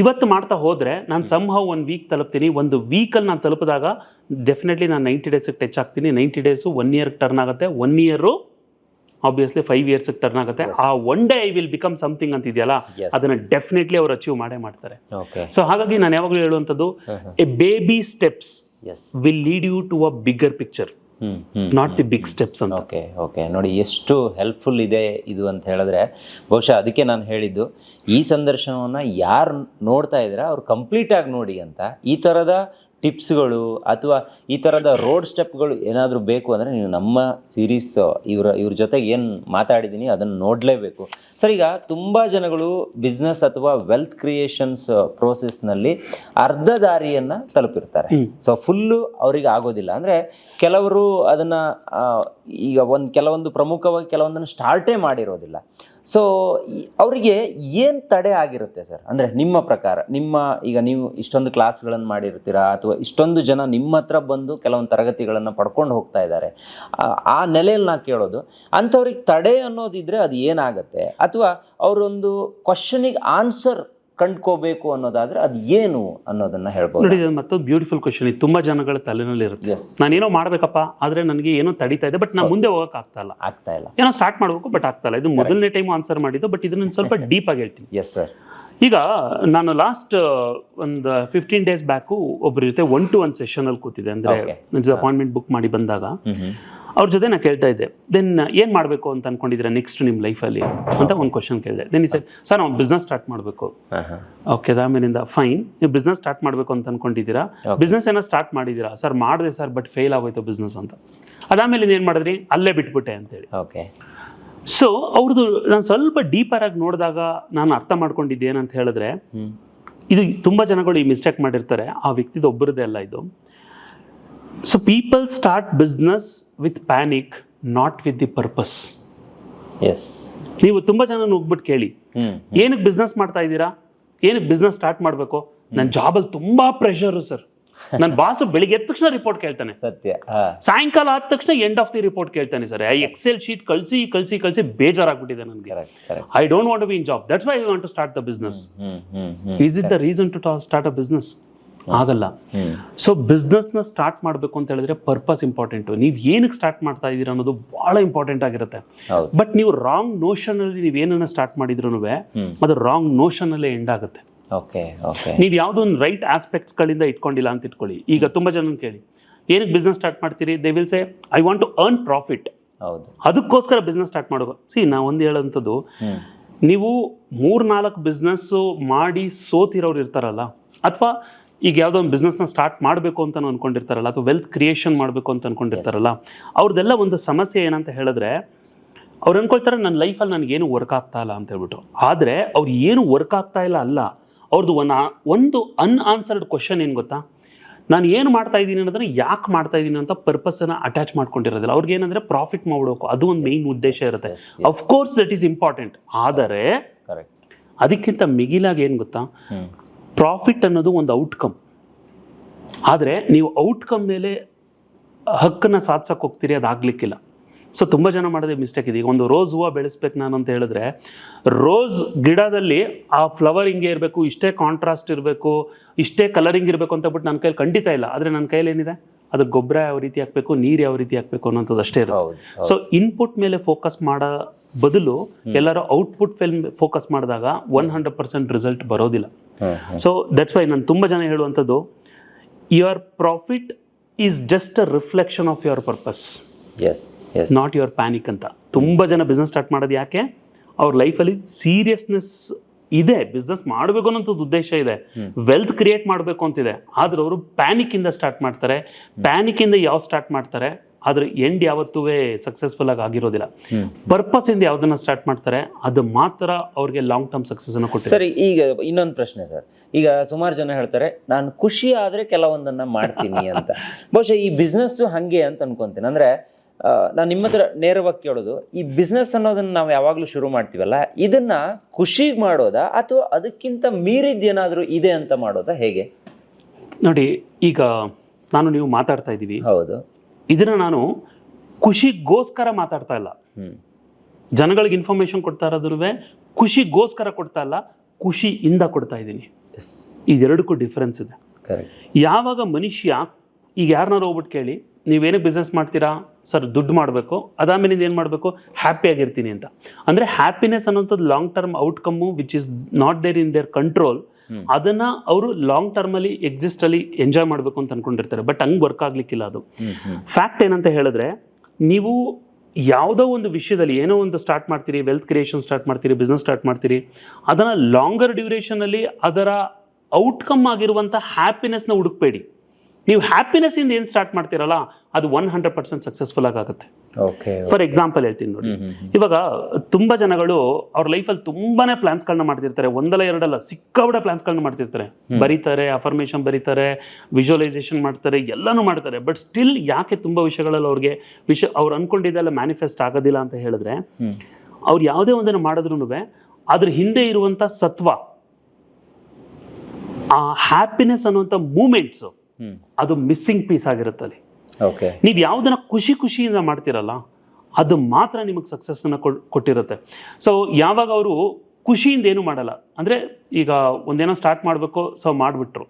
ಇವತ್ತು ಮಾಡ್ತಾ ಹೋದರೆ ನಾನು ಸಂಭವ ಒಂದು ವೀಕ್ ತಲುಪ್ತೀನಿ. ಒಂದು ವೀಕಲ್ಲಿ ನಾನು ತಲುಪಿದಾಗ ಡೆಫಿನೆಟ್ಲಿ ನಾನು ನೈಂಟಿ ಡೇಸಿಗೆ ಟಚ್ ಆಗ್ತೀನಿ. ನೈಂಟಿ ಡೇಸು ಒನ್ ಇಯರ್ಗೆ ಟರ್ನ್ ಆಗುತ್ತೆ. ಒನ್ ಇಯರು ಆಬ್ವಿಯಸ್ಲಿ ಫೈವ್ ಇಯರ್ಸ್ಗೆ ಟರ್ನ್ ಆಗುತ್ತೆ. ಆ one day I will become something ಅಂತ ಇದೆಯಲ್ಲ. ಅದನ್ನು ಡೆಫಿನೆಟ್ಲಿ ಅವ್ರು ಅಚೀವ್ ಮಾಡೇ ಮಾಡ್ತಾರೆ. ಸೊ ಹಾಗಾಗಿ ನಾನು ಯಾವಾಗಲೂ ಹೇಳುವಂಥದ್ದು a baby steps will lead you to a bigger picture not the big steps ಅಂತ. ಓಕೆ ಓಕೆ ನೋಡಿ ಎಷ್ಟು ಹೆಲ್ಪ್ಫುಲ್ ಇದೆ ಇದು ಅಂತ ಹೇಳಿದ್ರೆ ಬಹುಶಃ ಅದಕ್ಕೆ ನಾನು ಹೇಳಿದ್ದು ಈ ಸಂದರ್ಶನವನ್ನು ಯಾರು ನೋಡ್ತಾ ಇದ್ದೀರಾ ಅವ್ರು ಕಂಪ್ಲೀಟಾಗಿ ನೋಡಿ ಅಂತ. ಈ ಥರದ ಟಿಪ್ಸ್ಗಳು ಅಥವಾ ಈ ಥರದ ರೋಡ್ ಸ್ಟೆಪ್ಗಳು ಏನಾದರೂ ಬೇಕು ಅಂದರೆ ನೀವು ನಮ್ಮ ಸೀರೀಸ್ ಇವರ ಇವ್ರ ಜೊತೆಗೆ ಏನು ಮಾತಾಡಿದ್ದೀನಿ ಅದನ್ನು ನೋಡಲೇಬೇಕು. ಸರ್ ಈಗ ತುಂಬ ಜನಗಳು ಬಿಸ್ನೆಸ್ ಅಥವಾ ವೆಲ್ತ್ ಕ್ರಿಯೇಷನ್ಸ್ ಪ್ರೋಸೆಸ್ನಲ್ಲಿ ಅರ್ಧ ದಾರಿಯನ್ನು ತಲುಪಿರ್ತಾರೆ. ಸೊ ಫುಲ್ಲು ಅವರಿಗೆ ಆಗೋದಿಲ್ಲ. ಅಂದರೆ ಕೆಲವರು ಅದನ್ನು ಈಗ ಒಂದು ಕೆಲವೊಂದು ಪ್ರಮುಖವಾಗಿ ಕೆಲವೊಂದನ್ನು ಸ್ಟಾರ್ಟೇ ಮಾಡಿರೋದಿಲ್ಲ. ಸೊ ಅವರಿಗೆ ಏನು ತಡೆ ಆಗಿರುತ್ತೆ ಸರ್? ಅಂದರೆ ನಿಮ್ಮ ಪ್ರಕಾರ, ನಿಮ್ಮ ಈಗ ನೀವು ಇಷ್ಟೊಂದು ಕ್ಲಾಸ್ಗಳನ್ನು ಮಾಡಿರ್ತೀರಾ? ಅಥವಾ ಇಷ್ಟೊಂದು ಜನ ನಿಮ್ಮ ಹತ್ರ ಬಂದು ಕೆಲವೊಂದು ತರಗತಿಗಳನ್ನು ಪಡ್ಕೊಂಡು ಹೋಗ್ತಾ ಇದ್ದಾರೆ. ಆ- ನೆಲೆಯಲ್ಲಿ ನಾ ಕೇಳೋದು, ಅಂಥವ್ರಿಗೆ ತಡೆ ಅನ್ನೋದಿದ್ರೆ ಅದು ಏನಾಗುತ್ತೆ? ಅಥವಾ ಅವರೊಂದು ಕ್ವಶನಿಗೆ ಆನ್ಸರ್ ಕಂಡ್ಕೋಬೇಕು ಅನ್ನೋದಾದ್ರೆ ಅದು ಏನು ಅನ್ನೋದನ್ನ ಹೇಳ್ಬೋದು. ನೋಡಿ ಇದು ಮತ್ತೊಂದು ಬ್ಯೂಟಿಫುಲ್ ಕ್ವಶನ್ ಇದು ತುಂಬಾ ಜನಗಳ ತಲೆನಲ್ಲಿ ಇರುತ್ತೆ. ನಾನು ನಾನೇನೋ ಮಾಡ್ಬೇಕಪ್ಪ ಆದ್ರೆ ನನಗೆ ಏನೋ ತಡೀತಾ ಇದೆ ಬಟ್ ನಾ ಮುಂದೆ ಹೋಗಕ್ ಆಗ್ತಾ ಇಲ್ಲ. ಆಗ್ತಾ ಇಲ್ಲ. ಏನೋ ಸ್ಟಾರ್ಟ್ ಮಾಡ್ಬೇಕು ಬಟ್ ಆಗ್ತಾ ಇಲ್ಲ. ಇದು ಮೊದಲನೇ ಟೈಮ್ ಆನ್ಸರ್ ಮಾಡಿದ್ದು ಬಟ್ ಇದನ್ನ ಸ್ವಲ್ಪ *laughs* ಡೀಪ್ ಆಗಿ ಹೇಳ್ತೀನಿ. ಎಸ್ ಸರ್ ಈಗ ನಾನು ಲಾಸ್ಟ್ ಒಂದು ಫಿಫ್ಟೀನ್ ಡೇಸ್ ಬ್ಯಾಕು ಒಬ್ಬರ ಜೊತೆ ಒನ್ ಟು ಒನ್ ಸೆಷನಲ್ಲಿ ಕೂತಿದೆ ಅಂದ್ರೆ Okay. ಅಪಾಯಿಂಟ್ಮೆಂಟ್ ಬುಕ್ ಮಾಡಿ ಬಂದಾಗ. ಹ್ಮ್. ಅವ್ರ ಜೊತೆ ನಾನು ಕೇಳ್ತಾ ಇದ್ದೆ. ದೆನ್ ಏನು ಮಾಡಬೇಕು ಅಂತ ಅನ್ಕೊಂಡಿದ್ದೀರಾ ನೆಕ್ಸ್ಟ್ ನಿಮ್ಮ ಲೈಫಲ್ಲಿ ಅಂತ ಒಂದು ಕ್ವಶನ್ ಕೇಳಿದೆ. ದೆನ್ ಸರ್ ಸರ್ ನಾವು ಬಿಸ್ನೆಸ್ ಸ್ಟಾರ್ಟ್ ಮಾಡಬೇಕು. ಓಕೆ ಅದಾಮೇಲಿಂದ ಫೈನ್ ನೀವು ಬಿಸ್ನೆಸ್ ಸ್ಟಾರ್ಟ್ ಮಾಡಬೇಕು ಅಂತ ಅಂದ್ಕೊಂಡಿದ್ದೀರಾ. ಬಿಸ್ನೆಸ್ ಏನೋ ಸ್ಟಾರ್ಟ್ ಮಾಡಿದ್ದೀರಾ? ಸರ್ ಮಾಡಿದೆ ಸರ್ ಬಟ್ ಫೇಲ್ ಆಗೋಯ್ತು ಬಿಸ್ನೆಸ್ ಅಂತ. ಅದಾಮೇಲೆ ಏನು ಮಾಡಿದ್ರಿ? ಅಲ್ಲೇ ಬಿಟ್ಬಿಟ್ಟೆ ಅಂತೇಳಿ. ಓಕೆ ಸೊ ಅವ್ರದ್ದು ನಾನು ಸ್ವಲ್ಪ ಡೀಪರ್ ಆಗಿ ನೋಡಿದಾಗ ನಾನು ಅರ್ಥ ಮಾಡ್ಕೊಂಡಿದ್ದೇನಂತ ಹೇಳಿದ್ರೆ ಇದು ತುಂಬ ಜನಗಳು ಈ ಮಿಸ್ಟೇಕ್ ಮಾಡಿರ್ತಾರೆ. ಆ ವ್ಯಕ್ತಿದು ಒಬ್ಬರದೇ ಅಲ್ಲ ಇದು. So people start business with panic not with the purpose yes ನೀವು ತುಂಬಾ ಜನ ಹೋಗ್ಬಿಟ್ಟು ಕೇಳಿ ಏನಕ್ಕೆ ಬಿಸ್ನೆಸ್ ಮಾಡ್ತಾ ಇದ್ದೀರಾ? ಏನಕ್ಕೆ ಬಿಸ್ನೆಸ್ ಸ್ಟಾರ್ಟ್ ಮಾಡಬೇಕು? ನನ್ನ ಜಾಬಲ್ಲಿ ತುಂಬಾ ಪ್ರೆಷರು ಸರ್ ನನ್ನ ಬಾಸ್ ಬೆಳಿಗ್ಗೆ ಎದ್ದ ತಕ್ಷಣ ರಿಪೋರ್ಟ್ ಕೇಳ್ತಾನೆ. ಸತ್ಯ ಸಾಯಂಕಾಲ ಆದ ತಕ್ಷಣ ಎಂಡ್ ಆಫ್ ದಿ ರಿಪೋರ್ಟ್ ಕೇಳ್ತಾನೆ ಸರ್ ಐ ಎಕ್ಸೆಲ್ ಶೀಟ್ ಕಳಿಸಿ ಕಳಿಸಿ ಕಳಿಸಿ ಬೇಜಾರಾಗ್ಬಿಟ್ಟಿದೆ ನನಗೆ. I don't want be in job that's why I want to start the business hmm hmm hmm is it the reason to start a business ಆಗಲ್ಲ. So ಬಿಸ್ನೆಸ್ನ start ಮಾಡಬೇಕು ಅಂತ ಹೇಳಿದ್ರೆ ಪರ್ಪಸ್ ಇಂಪಾರ್ಟೆಂಟು ನೀವು ಏನಕ್ಕೆ ಸ್ಟಾರ್ಟ್ ಮಾಡ್ತಾ ಇದ್ದೀರಾ ಅನ್ನೋದು ಬಹಳ ಇಂಪಾರ್ಟೆಂಟ್ ಆಗಿರುತ್ತೆ. ಬಟ್ ನೀವು ರಾಂಗ್ ನೋಷನಲ್ಲಿ ನೀವು ಏನನ್ನ ಸ್ಟಾರ್ಟ್ ಮಾಡಿದ್ರು ಅದು ರಾಂಗ್ ನೋಷನಲ್ಲೇ ಎಂಡ್ ಆಗುತ್ತೆ. ನೀವು ಯಾವುದೋ ಒಂದು ರೈಟ್ ಆಸ್ಪೆಕ್ಟ್ಸ್ ಗಳಿಂದ ಇಟ್ಕೊಂಡಿಲ್ಲ ಅಂತ ಇಟ್ಕೊಳ್ಳಿ. ಈಗ ತುಂಬಾ ಜನ ಕೇಳಿ. ಏನಕ್ಕೆ ಬಿಸ್ನೆಸ್ ಸ್ಟಾರ್ಟ್ ಮಾಡ್ತೀರಿ? They will say I want to earn profit ಅದಕ್ಕೋಸ್ಕರ ಬಿಸ್ನೆಸ್ ಸ್ಟಾರ್ಟ್ ಮಾಡುವ. ಸಿ ನಾ ಒಂದು ಹೇಳೋಂಥದ್ದು. ನೀವು ಮೂರ್ನಾಲ್ಕು ಬಿಸ್ನೆಸ್ಸು ಮಾಡಿ ಸೋತಿರೋರು ಇರ್ತಾರಲ್ಲ ಅಥವಾ ಈಗ ಯಾವುದೋ ಒಂದು ಬಿಸ್ನೆಸ್ನ ಸ್ಟಾರ್ಟ್ ಮಾಡಬೇಕು ಅಂತ ಅನ್ಕೊಂಡಿರ್ತಾರಲ್ಲ ಅಥವಾ ವೆಲ್ತ್ ಕ್ರಿಯೇಷನ್ ಮಾಡಬೇಕು ಅಂತ ಅನ್ಕೊಂಡಿರ್ತಾರಲ್ಲ ಅವ್ರದ್ದೆಲ್ಲ ಒಂದು ಸಮಸ್ಯೆ ಏನಂತ ಹೇಳಿದ್ರೆ ಅವ್ರು ಅಂದ್ಕೊಳ್ತಾರೆ ನನ್ನ ಲೈಫಲ್ಲಿ ನನಗೇನು ವರ್ಕ್ ಆಗ್ತಾ ಇಲ್ಲ ಅಂತ ಹೇಳ್ಬಿಟ್ಟು. ಆದರೆ ಅವ್ರು ಏನು ವರ್ಕ್ ಆಗ್ತಾ ಇಲ್ಲ ಅಲ್ಲ ಅವ್ರದ್ದು ಒನ್ ಒಂದು ಅನ್ಆನ್ಸರ್ಡ್ ಕ್ವಶನ್ ಏನು ಗೊತ್ತಾ? ನಾನು ಏನು ಮಾಡ್ತಾ ಇದ್ದೀನಿ ಅನ್ನೋದನ್ನ ಯಾಕೆ ಮಾಡ್ತಾ ಇದ್ದೀನಿ ಅಂತ ಪರ್ಪಸನ್ನ ಅಟ್ಯಾಚ್ ಮಾಡ್ಕೊಂಡಿರೋದಿಲ್ಲ. ಅವ್ರಿಗೆ ಏನಂದ್ರೆ ಪ್ರಾಫಿಟ್ ಮಾಡ್ಬೇಕು ಅದು ಒಂದು ಮೇಯ್ನ್ ಉದ್ದೇಶ ಇರುತ್ತೆ. ಅಫ್ಕೋರ್ಸ್ ದಟ್ ಈಸ್ ಇಂಪಾರ್ಟೆಂಟ್ ಆದರೆ ಅದಕ್ಕಿಂತ ಮಿಗಿಲಾಗಿ ಏನು ಗೊತ್ತಾ? ಪ್ರಾಫಿಟ್ ಅನ್ನೋದು ಒಂದು ಔಟ್ಕಮ್ ಆದರೆ ನೀವು ಔಟ್ಕಮ್ ಮೇಲೆ ಹಕ್ಕನ್ನು ಸಾಧಿಸಕ್ಕೆ ಹೋಗ್ತೀರಿ, ಅದು ಆಗಲಿಕ್ಕಿಲ್ಲ. ಸೊ ತುಂಬ ಜನ ಮಾಡೋದೇ ಮಿಸ್ಟೇಕ್ ಇದೆ. ಈಗ ಒಂದು ರೋಸ್ ಹೂವು ಬೆಳೆಸ್ಬೇಕು ನಾನು ಅಂತ ಹೇಳಿದ್ರೆ ರೋಸ್ ಗಿಡದಲ್ಲಿ ಆ ಫ್ಲವರ್ ಹಿಂಗೆ ಇರಬೇಕು, ಇಷ್ಟೇ ಕಾಂಟ್ರಾಸ್ಟ್ ಇರಬೇಕು, ಇಷ್ಟೇ ಕಲರಿಂಗ್ ಇರಬೇಕು ಅಂತ ಬಿಟ್ಟು ನನ್ನ ಕೈಯಲ್ಲಿ ಖಂಡಿತ ಇಲ್ಲ. ಆದರೆ ನನ್ನ ಕೈಯಲ್ಲಿ ಏನಿದೆ? ಅದಕ್ಕೆ ಗೊಬ್ಬರ ಯಾವ ರೀತಿ ಹಾಕಬೇಕು ನೀರು ಯಾವ ರೀತಿ ಹಾಕಬೇಕು ಅನ್ನೋಂಥದ್ದು ಅಷ್ಟೇ ಇರೋದು ಸೊ ಇನ್ಪುಟ್ ಮೇಲೆ ಫೋಕಸ್ ಮಾಡೋ ಬದಲು ಎಲ್ಲರೂ ಔಟ್ಪುಟ್ ಫಿಲ್ಮ್ ಫೋಕಸ್ ಮಾಡಿದಾಗ ಒನ್ ಹಂಡ್ರೆಡ್ ಪರ್ಸೆಂಟ್ ರಿಸಲ್ಟ್ ಬರೋದಿಲ್ಲ. ಸೊ ದಟ್ಸ್ ವೈ ನಾನು ತುಂಬ ಜನ ಹೇಳುವಂಥದ್ದು your profit is just a reflection of your purpose yes not your panic ಅಂತ. ತುಂಬ ಜನ ಬಿಸ್ನೆಸ್ ಸ್ಟಾರ್ಟ್ ಮಾಡೋದು ಯಾಕೆ? ಅವ್ರ ಲೈಫಲ್ಲಿ ಸೀರಿಯಸ್ನೆಸ್ ಇದೆ ಬಿಸ್ನೆಸ್ ಮಾಡಬೇಕು ಅನ್ನೋಂಥದ್ದು ಉದ್ದೇಶ ಇದೆ. ವೆಲ್ತ್ ಕ್ರಿಯೇಟ್ ಮಾಡಬೇಕು ಅಂತಿದೆ. ಆದ್ರೆ ಅವರು ಪ್ಯಾನಿಕ್ಕಿಂದ ಸ್ಟಾರ್ಟ್ ಮಾಡ್ತಾರೆ. ಪ್ಯಾನಿಕ್ಕಿಂದ ಯಾವ ಸ್ಟಾರ್ಟ್ ಮಾಡ್ತಾರೆ? ಆದ್ರೆ ಎಂಡ್ ಯಾವತ್ತೂ ಸಕ್ಸಸ್ಫುಲ್ ಆಗಿ ಆಗಿರೋದಿಲ್ಲ. ಪರ್ಪಸ್ ಇಂದ ಯಾವ್ದನ್ನ ಸ್ಟಾರ್ಟ್ ಮಾಡ್ತಾರೆ ಅದು ಮಾತ್ರ ಅವ್ರಿಗೆ ಲಾಂಗ್ ಟರ್ಮ್ ಸಕ್ಸಸ್ ಅನ್ನು ಕೊಟ್ಟಿದೆ. ಸರಿ ಈಗ ಇನ್ನೊಂದು ಪ್ರಶ್ನೆ ಸರ್. ಈಗ ಸುಮಾರು ಜನ ಹೇಳ್ತಾರೆ ನಾನು ಖುಷಿ ಆದ್ರೆ ಕೆಲವೊಂದನ್ನ ಮಾಡ್ತೀನಿ ಅಂತ. *laughs* ಬಹುಶಃ ಈ ಬಿಸ್ನೆಸ್ ಹಂಗೆ ಅಂತ ಅನ್ಕೊಂತೀನಿ. ಅಂದ್ರೆ ನಾನು ನಿಮ್ಮ ಹತ್ರ ನೇರವಾಗಿ ಕೇಳೋದು ಈ ಬಿಸ್ನೆಸ್ ಅನ್ನೋದನ್ನ ನಾವು ಯಾವಾಗಲೂ ಶುರು ಮಾಡ್ತೀವಲ್ಲ ಇದನ್ನ ಖುಷಿಗೆ ಮಾಡೋದಾ ಅಥವಾ ಅದಕ್ಕಿಂತ ಮೀರಿದ್ದೇನಾದ್ರೂ ಇದೆ ಅಂತ ಮಾಡೋದಾ ಹೇಗೆ? ನೋಡಿ ಈಗ ನಾನು ನೀವು ಮಾತಾಡ್ತಾ ಇದ್ದೀವಿ. ಹೌದು. ಇದನ್ನ ನಾನು ಖುಷಿಗೋಸ್ಕರ ಮಾತಾಡ್ತಾ ಇಲ್ಲ. ಜನಗಳಿಗೆ ಇನ್ಫಾರ್ಮೇಶನ್ ಕೊಡ್ತಾ ಇರೋದ್ರು ಖುಷಿಗೋಸ್ಕರ ಕೊಡ್ತಾ ಇಲ್ಲ ಖುಷಿಯಿಂದ ಕೊಡ್ತಾ ಇದ್ದೀನಿ. ಇದೆರಡಕ್ಕೂ ಡಿಫ್ರೆನ್ಸ್ ಇದೆ. ಯಾವಾಗ ಮನುಷ್ಯ ಈಗ ಯಾರನ್ನಾರು ಹೋಗ್ಬಿಟ್ಟು ಕೇಳಿ ನೀವೇನೇ ಬಿಸ್ನೆಸ್ ಮಾಡ್ತೀರಾ ಸರ್ ದುಡ್ಡು ಮಾಡಬೇಕು. ಅದಾದ್ಮೇಲಿಂದ ಏನು ಮಾಡಬೇಕು? ಹ್ಯಾಪಿಯಾಗಿರ್ತೀನಿ ಅಂತ. ಅಂದರೆ ಹ್ಯಾಪಿನೆಸ್ ಅನ್ನೋಂಥದ್ದು long term outcome which is not there in their control. ಅದನ್ನ ಅವರು ಲಾಂಗ್ ಟರ್ಮಲ್ಲಿ ಎಕ್ಸಿಸ್ಟಲ್ಲಿ ಎಂಜಾಯ್ ಮಾಡಬೇಕು ಅಂತ ಅನ್ಕೊಂಡಿರ್ತಾರೆ. ಬಟ್ ಹಂಗೆ ವರ್ಕ್ ಆಗ್ಲಿಕ್ಕಿಲ್ಲ ಅದು. ಫ್ಯಾಕ್ಟ್ ಏನಂತ ಹೇಳಿದ್ರೆ ನೀವು ಯಾವುದೋ ಒಂದು ವಿಷಯದಲ್ಲಿ ಏನೋ ಒಂದು ಸ್ಟಾರ್ಟ್ ಮಾಡ್ತೀರಿ ವೆಲ್ತ್ ಕ್ರಿಯೇಷನ್ ಸ್ಟಾರ್ಟ್ ಮಾಡ್ತೀರಿ ಬಿಸ್ನೆಸ್ ಸ್ಟಾರ್ಟ್ ಮಾಡ್ತೀರಿ ಅದನ್ನು ಲಾಂಗರ್ ಡ್ಯೂರೇಷನಲ್ಲಿ ಅದರ ಔಟ್ಕಮ್ ಆಗಿರುವಂಥ ಹ್ಯಾಪಿನೆಸ್ನ ಹುಡುಕ್ಬೇಡಿ. ನೀವು ಹ್ಯಾಪಿನೆಸ್ಸಿಂದ ಏನು ಸ್ಟಾರ್ಟ್ ಮಾಡ್ತೀರಲ್ಲ ಅದು ಒನ್ ಹಂಡ್ರೆಡ್ ಪರ್ಸೆಂಟ್ ಸಕ್ಸಸ್ಫುಲ್ ಆಗುತ್ತೆ ಫಾರ್ ಎಕ್ಸಾಂಪಲ್ ಹೇಳ್ತೀನಿ ನೋಡಿ. ಇವಾಗ ತುಂಬ ಜನಗಳು ಅವ್ರ ಲೈಫಲ್ಲಿ ತುಂಬಾನೇ ಪ್ಲಾನ್ಸ್ಗಳನ್ನ ಮಾಡ್ತಿರ್ತಾರೆ. ಒಂದಲ್ಲ ಎರಡಲ್ಲ ಸಿಕ್ಕಾಬಿಡ ಪ್ಲಾನ್ಸ್ಗಳನ್ನ ಮಾಡ್ತಿರ್ತಾರೆ. ಬರೀತಾರೆ ಅಫರ್ಮೇಷನ್ ಬರೀತಾರೆ ವಿಜುವಲೈಸೇಷನ್ ಮಾಡ್ತಾರೆ ಎಲ್ಲಾನು ಮಾಡ್ತಾರೆ. ಬಟ್ ಸ್ಟಿಲ್ ಯಾಕೆ ತುಂಬ ವಿಷಯಗಳಲ್ಲಿ ಅವ್ರಿಗೆ ವಿಷಯ ಅವ್ರು ಅನ್ಕೊಂಡಿದ್ದೆಲ್ಲ ಮ್ಯಾನಿಫೆಸ್ಟ್ ಆಗೋದಿಲ್ಲ ಅಂತ ಹೇಳಿದ್ರೆ ಅವ್ರು ಯಾವುದೇ ಒಂದನ್ನು ಮಾಡಿದ್ರು ಅದ್ರ ಹಿಂದೆ ಇರುವಂತ ಸತ್ವ ಆ ಹ್ಯಾಪಿನೆಸ್ ಅನ್ನುವಂಥ ಮೂಮೆಂಟ್ಸು ಅದು ಮಿಸ್ಸಿಂಗ್ ಪೀಸ್ ಆಗಿರುತ್ತೆ ಅಲ್ಲಿ. ಓಕೆ ನೀವು ಯಾವುದನ್ನ ಖುಷಿ ಖುಷಿಯಿಂದ ಮಾಡ್ತಿರಲ್ಲ ಅದು ಮಾತ್ರ ನಿಮಗೆ ಸಕ್ಸಸ್ಸನ್ನು ಕೊಟ್ಟಿರುತ್ತೆ. ಸೊ ಯಾವಾಗ ಅವರು ಖುಷಿಯಿಂದ ಏನು ಮಾಡಲ್ಲ ಅಂದ್ರೆ ಈಗ ಒಂದೇನೋ ಸ್ಟಾರ್ಟ್ ಮಾಡಬೇಕು ಸೊ ಮಾಡಿಬಿಟ್ರು.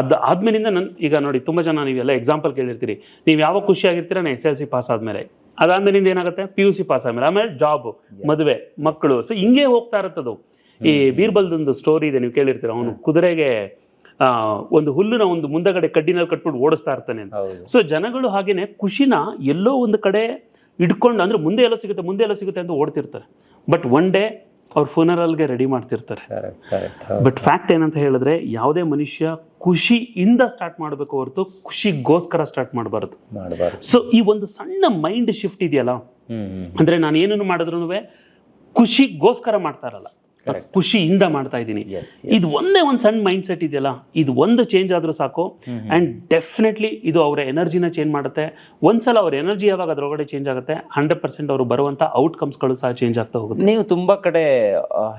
ಅದು ಆದ್ಮೇಲಿಂದ ನನ್ನ ಈಗ ನೋಡಿ ತುಂಬಾ ಜನ ನೀವೆಲ್ಲ ಎಕ್ಸಾಂಪಲ್ ಕೇಳಿರ್ತೀರಿ. ನೀವು ಯಾವಾಗ ಖುಷಿಯಾಗಿರ್ತೀರ ನಾನು ಎಸ್ ಎಲ್ ಸಿ ಪಾಸ್ ಆದಮೇಲೆ. ಅದಾದ್ಮೇಲಿಂದ ಏನಾಗುತ್ತೆ? ಪಿ ಯು ಸಿ ಪಾಸ್ ಆದಮೇಲೆ. ಆಮೇಲೆ ಜಾಬ್ ಮದುವೆ ಮಕ್ಕಳು. ಸೊ ಹಿಂಗೆ ಹೋಗ್ತಾ ಇರುತ್ತದು. ಈ ಬೀರ್ಬಲ್ದೊಂದು ಸ್ಟೋರಿ ಇದೆ ನೀವು ಕೇಳಿರ್ತೀರ. ಅವನು ಕುದುರೆಗೆ ಒಂದು ಹುಲ್ಲುನ ಒಂದು ಮುಂದಗಡೆ ಕಡ್ಡಿನಲ್ಲಿ ಕಟ್ಬಿಟ್ಟು ಓಡಿಸ್ತಾ ಇರ್ತಾನೆ ಅಂತ. ಸೊ ಜನಗಳು ಹಾಗೇನೆ ಖುಷಿನ ಎಲ್ಲೋ ಒಂದು ಕಡೆ ಇಟ್ಕೊಂಡು ಅಂದ್ರೆ ಮುಂದೆ ಎಲ್ಲೋ ಸಿಗುತ್ತೆ ಮುಂದೆ ಎಲ್ಲೋ ಸಿಗುತ್ತೆ ಅಂತ ಓಡ್ತಿರ್ತಾರೆ. ಬಟ್ ಒನ್ ಡೇ ಅವ್ರ ಫುನರಲ್ಗೆ ರೆಡಿ ಮಾಡ್ತಿರ್ತಾರೆ. ಬಟ್ ಫ್ಯಾಕ್ಟ್ ಏನಂತ ಹೇಳಿದ್ರೆ ಯಾವುದೇ ಮನುಷ್ಯ ಖುಷಿಯಿಂದ ಸ್ಟಾರ್ಟ್ ಮಾಡಬೇಕು ಹೊರತು ಖುಷಿಗೋಸ್ಕರ ಸ್ಟಾರ್ಟ್ ಮಾಡಬಾರ್ದು. ಸೊ ಈ ಒಂದು ಸಣ್ಣ ಮೈಂಡ್ ಶಿಫ್ಟ್ ಇದೆಯಲ್ಲ ಅಂದ್ರೆ ನಾನು ಏನನ್ನು ಮಾಡಿದ್ರು ಖುಷಿಗೋಸ್ಕರ ಮಾಡ್ತಾ ಇರಲ್ಲ. Correct. ಖುಷಿಯಿಂದ ಮಾಡ್ತಾ ಇದ್ದೀನಿ. ಇದು ಒಂದೇ ಒಂದು ಸಣ್ಣ ಮೈಂಡ್ ಸೆಟ್ ಇದೆಯಲ್ಲ ಇದು ಒಂದು ಚೇಂಜ್ ಆದರೂ ಸಾಕು. ಅಂಡ್ ಡೆಫಿನೆಟ್ಲಿ ಇದು ಅವರ ಎನರ್ಜಿನ ಚೇಂಜ್ ಮಾಡುತ್ತೆ. ಒಂದ್ಸಲ ಅವ್ರ ಎನರ್ಜಿ ಯಾವಾಗ ಅದರೊಳಗಡೆ ಚೇಂಜ್ ಆಗುತ್ತೆ ಹಂಡ್ರೆಡ್ ಪರ್ಸೆಂಟ್ ಅವರು ಬರುವಂತ ಔಟ್ಕಮ್ಸ್ಗಳು ಸಹ ಚೇಂಜ್ ಆಗ್ತಾ ಹೋಗುತ್ತೆ. ನೀವು ತುಂಬಾ ಕಡೆ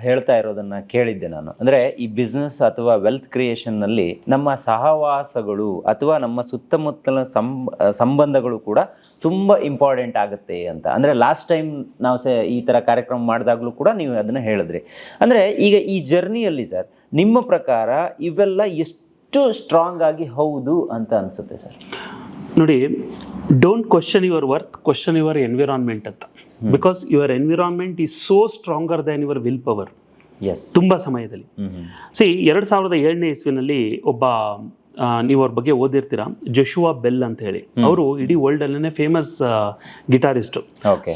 ಹೇಳ್ತಾ ಇರೋದನ್ನ ಕೇಳಿದ್ದೆ ನಾನು. ಅಂದ್ರೆ ಈ ಬಿಸ್ನೆಸ್ ಅಥವಾ ವೆಲ್ತ್ ಕ್ರಿಯೇಷನ್ನಲ್ಲಿ ನಮ್ಮ ಸಹವಾಸಗಳು ಅಥವಾ ನಮ್ಮ ಸುತ್ತಮುತ್ತಲ ಸಂಬ ಸಂಬಂಧಗಳು ಕೂಡ ತುಂಬಾ ಇಂಪಾರ್ಟೆಂಟ್ ಆಗುತ್ತೆ ಅಂತ. ಅಂದ್ರೆ ಲಾಸ್ಟ್ ಟೈಮ್ ನಾವು ಸೆ ಈ ತರ ಕಾರ್ಯಕ್ರಮ ಮಾಡಿದಾಗಲೂ ಕೂಡ ನೀವು ಅದನ್ನ ಹೇಳಿದ್ರಿ. ಅಂದ್ರೆ ಈಗ ಈ ಜರ್ನಿಯಲ್ಲಿ ಸರ್ ನಿಮ್ಮ ಪ್ರಕಾರ ಇವೆಲ್ಲ ಎಷ್ಟು ಸ್ಟ್ರಾಂಗ್ ಆಗಿ ಹೌದು ಅಂತ ಅನಿಸುತ್ತೆ ಸರ್? ನೋಡಿ don't question your worth question your environment ಅಂತ. Because your environment is so stronger than your willpower yes ತುಂಬಾ ಸಮಯದಲ್ಲಿ. ಸಿ ಎರಡು ಸಾವಿರದ ಏಳನೇ ಇಸ್ವಿನಲ್ಲಿ ಒಬ್ಬ ನೀವು ಅವ್ರ ಬಗ್ಗೆ ಓದಿರ್ತೀರಾ? ಜಶುವಾ ಬೆಲ್ ಅಂತ ಹೇಳಿ. ಅವರು ಇಡೀ ವರ್ಲ್ಡ್ ಅಲ್ಲೇ ಫೇಮಸ್ ಗಿಟಾರಿಸ್ಟ್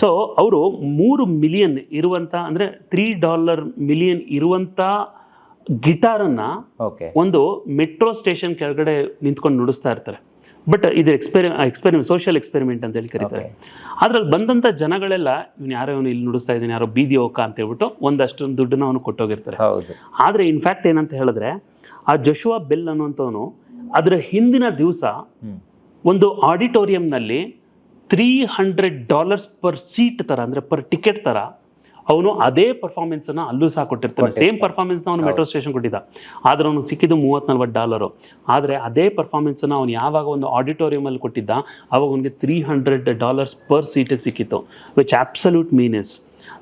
ಸೊ ಅವರು ಮೂರು ಮಿಲಿಯನ್ ಇರುವಂತ ಅಂದ್ರೆ ತ್ರೀ ಡಾಲರ್ ಮಿಲಿಯನ್ ಇರುವಂತ ಗಿಟಾರನ್ನ ಅನ್ನ ಒಂದು ಮೆಟ್ರೋ ಸ್ಟೇಷನ್ ಕೆಳಗಡೆ ನಿಂತ್ಕೊಂಡು ನುಡಿಸ್ತಾ ಇರ್ತಾರೆ. ಬಟ್ ಇದು ಎಕ್ಸ್ಪೆರಿ ಎಕ್ಸ್ಪೆರಿಮೆಂಟ್ ಸೋಷಿಯಲ್ ಎಕ್ಸ್ಪೆರಿಮೆಂಟ್ ಅಂತ ಹೇಳಿ ಕರೀತಾರೆ. ಅದ್ರಲ್ಲಿ ಬಂದಂತ ಜನಗಳೆಲ್ಲ ಇವ್ನು ಯಾರೋ ಇವನು ಇಲ್ಲಿ ನುಡಿಸ್ತಾ ಇದ್ದೀನಿ ಯಾರೋ ಬೀದಿ ಹೋಗ ಅಂತ ಹೇಳ್ಬಿಟ್ಟು ಒಂದಷ್ಟು ದುಡ್ಡನ್ನ ಅವನು ಕೊಟ್ಟೋಗಿರ್ತಾರೆ. ಆದ್ರೆ ಆದರೆ ಇನ್ಫ್ಯಾಕ್ಟ್ ಏನಂತ ಹೇಳಿದ್ರೆ ಆ ಜಶುವಾ ಬೆಲ್ ಅನ್ನುವಂಥವನು ಅದರ ಹಿಂದಿನ ದಿವಸ ಒಂದು ಆಡಿಟೋರಿಯಂನಲ್ಲಿ three hundred dollars per seat ಥರ ಅಂದರೆ ಪರ್ ಟಿಕೆಟ್ ಥರ ಅವನು ಅದೇ ಪರ್ಫಾರ್ಮೆನ್ಸನ್ನು ಅಲ್ಲೂ ಸಹ ಕೊಟ್ಟಿರ್ತಾನೆ. ಸೇಮ್ ಪರ್ಫಾರ್ಮೆನ್ಸ್ನ ಅವನು ಮೆಟ್ರೋ ಸ್ಟೇಷನ್ ಕೊಟ್ಟಿದ್ದ. ಆದರೆ ಅವನು ಸಿಕ್ಕಿದ್ದು ಮೂವತ್ತು ನಲ್ವತ್ತು ಡಾಲರು ಆದರೆ ಅದೇ ಪರ್ಫಾರ್ಮೆನ್ಸನ್ನು ಅವನು ಯಾವಾಗ ಒಂದು ಆಡಿಟೋರಿಯಮಲ್ಲಿ ಕೊಟ್ಟಿದ್ದ ಅವಾಗ ಅವನಿಗೆ ತ್ರೀ ಹಂಡ್ರೆಡ್ ಡಾಲರ್ಸ್ ಪರ್ ಸೀಟಿಗೆ ಸಿಕ್ಕಿತ್ತು ವಿಚ್ ಆಬ್ಸಲ್ಯೂಟ್ ಮೀನಿಸ್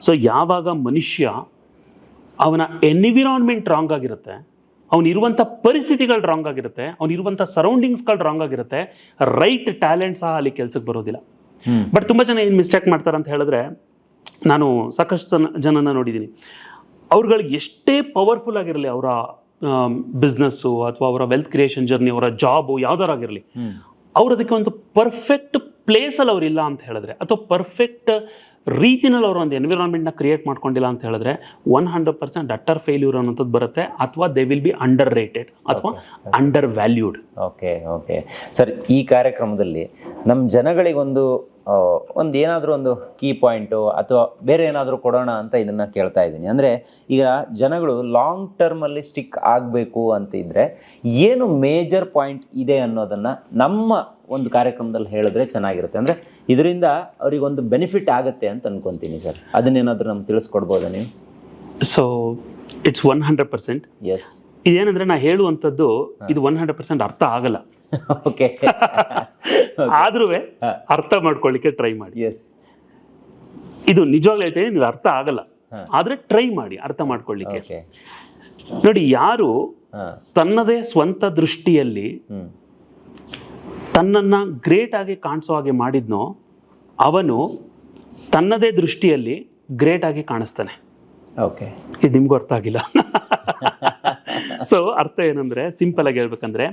ಸೊ ಯಾವಾಗ ಮನುಷ್ಯ ಅವನ ಎನ್ವಿರಾನ್ಮೆಂಟ್ ರಾಂಗ್ ಆಗಿರುತ್ತೆ ಅವನಿರುವಂಥ ಪರಿಸ್ಥಿತಿಗಳು ರಾಂಗ್ ಆಗಿರುತ್ತೆ ಅವನಿರುವಂಥ ಸರೌಂಡಿಂಗ್ಸ್ಗಳು ರಾಂಗ್ ಆಗಿರುತ್ತೆ ರೈಟ್ ಟ್ಯಾಲೆಂಟ್ ಸಹ ಅಲ್ಲಿ ಕೆಲಸಕ್ಕೆ ಬರೋದಿಲ್ಲ. ಬಟ್ ತುಂಬ ಜನ ಏನು ಮಿಸ್ಟೇಕ್ ಮಾಡ್ತಾರೆ ಅಂತ ಹೇಳಿದ್ರೆ ನಾನು ಸಾಕಷ್ಟು ಜನ ಜನನ ನೋಡಿದ್ದೀನಿ. ಅವ್ರುಗಳಿಗೆ ಎಷ್ಟೇ ಪವರ್ಫುಲ್ ಆಗಿರಲಿ ಅವರ ಬಿಸ್ನೆಸ್ಸು ಅಥವಾ ಅವರ ವೆಲ್ತ್ ಕ್ರಿಯೇಷನ್ ಜರ್ನಿ ಅವರ ಜಾಬು ಯಾವ್ದಾರಾಗಿರಲಿ ಆಗಿರಲಿ ಅವ್ರು ಅದಕ್ಕೆ ಒಂದು ಪರ್ಫೆಕ್ಟ್ ಪ್ಲೇಸಲ್ಲಿ ಅವರಿಲ್ಲ ಅಂತ ಹೇಳಿದ್ರೆ ಅಥವಾ ಪರ್ಫೆಕ್ಟ್ ರೀತಿನಲ್ಲಿ ಅವರು ಒಂದು ಎನ್ವಿರಾನ್ಮೆಂಟ್ನ ಕ್ರಿಯೇಟ್ ಮಾಡ್ಕೊಂಡಿಲ್ಲ ಅಂತ ಹೇಳಿದ್ರೆ one hundred percent utter failure ಅನ್ನೋಂಥದ್ದು ಬರುತ್ತೆ ಅಥವಾ they will be underrated ಅಥವಾ undervalued okay okay sir ಈ ಕಾರ್ಯಕ್ರಮದಲ್ಲಿ ನಮ್ಮ ಜನಗಳಿಗೊಂದು ಒಂದು ಏನಾದರೂ ಒಂದು ಕೀ ಪಾಯಿಂಟು ಅಥವಾ ಬೇರೆ ಏನಾದರೂ ಕೊಡೋಣ ಅಂತ ಇದನ್ನು ಕೇಳ್ತಾ ಇದ್ದೀನಿ. ಅಂದರೆ ಈಗ ಜನಗಳು ಲಾಂಗ್ ಟರ್ಮಲ್ಲಿ ಸ್ಟಿಕ್ ಆಗಬೇಕು ಅಂತ ಇದ್ದರೆ ಏನು ಮೇಜರ್ ಪಾಯಿಂಟ್ ಇದೆ ಅನ್ನೋದನ್ನು ನಮ್ಮ ಒಂದು ಕಾರ್ಯಕ್ರಮದಲ್ಲಿ ಹೇಳಿದ್ರೆ ಚೆನ್ನಾಗಿರುತ್ತೆ. ಅಂದರೆ ಇದರಿಂದ ಅವರಿಗೊಂದು ಬೆನಿಫಿಟ್ ಆಗುತ್ತೆ ಅಂತ ಅನ್ಕೊಂತೀನಿ ಸರ್. ಅದನ್ನೇನಾದರೂ ನಮ್ಗೆ ತಿಳಿಸ್ಕೊಡ್ಬೋದಾ ನೀವು? So it's one hundred percent yes ಇದೇನಂದ್ರೆ ನಾ ಹೇಳುವಂಥದ್ದು ಇದು ಒನ್ ಹಂಡ್ರೆಡ್ ಪರ್ಸೆಂಟ್ ಅರ್ಥ ಆಗಲ್ಲ. *laughs* ಓಕೆ *laughs* ಆದ್ರೂ ಅರ್ಥ ಮಾಡ್ಕೊಳ್ಳಿಕ್ಕೆ ಟ್ರೈ ಮಾಡಿ. ಎಸ್ ಇದು ನಿಜವಾಗ್ಲೂ ಹೇಳ್ತೀನಿ ಇದು ಅರ್ಥ ಆಗಲ್ಲ. ಆದ್ರೆ ಟ್ರೈ ಮಾಡಿ ಅರ್ಥ ಮಾಡ್ಕೊಳ್ಳಿಕ್ಕೆ. ನೋಡಿ ಯಾರು ತನ್ನದೇ ಸ್ವಂತ ದೃಷ್ಟಿಯಲ್ಲಿ ತನ್ನನ್ನ ಗ್ರೇಟ್ ಆಗಿ ಕಾಣಿಸೋ ಹಾಗೆ ಮಾಡಿದ್ನೋ ಅವನು ತನ್ನದೇ ದೃಷ್ಟಿಯಲ್ಲಿ ಗ್ರೇಟ್ ಆಗಿ ಕಾಣಿಸ್ತಾನೆ. ಓಕೆ ಇದು ನಿಮ್ಗೂ ಅರ್ಥ ಆಗಿಲ್ಲ. *laughs* ಸೊ ಅರ್ಥ ಏನಂದ್ರೆ ಸಿಂಪಲ್ ಆಗಿ ಹೇಳ್ಬೇಕಂದ್ರೆ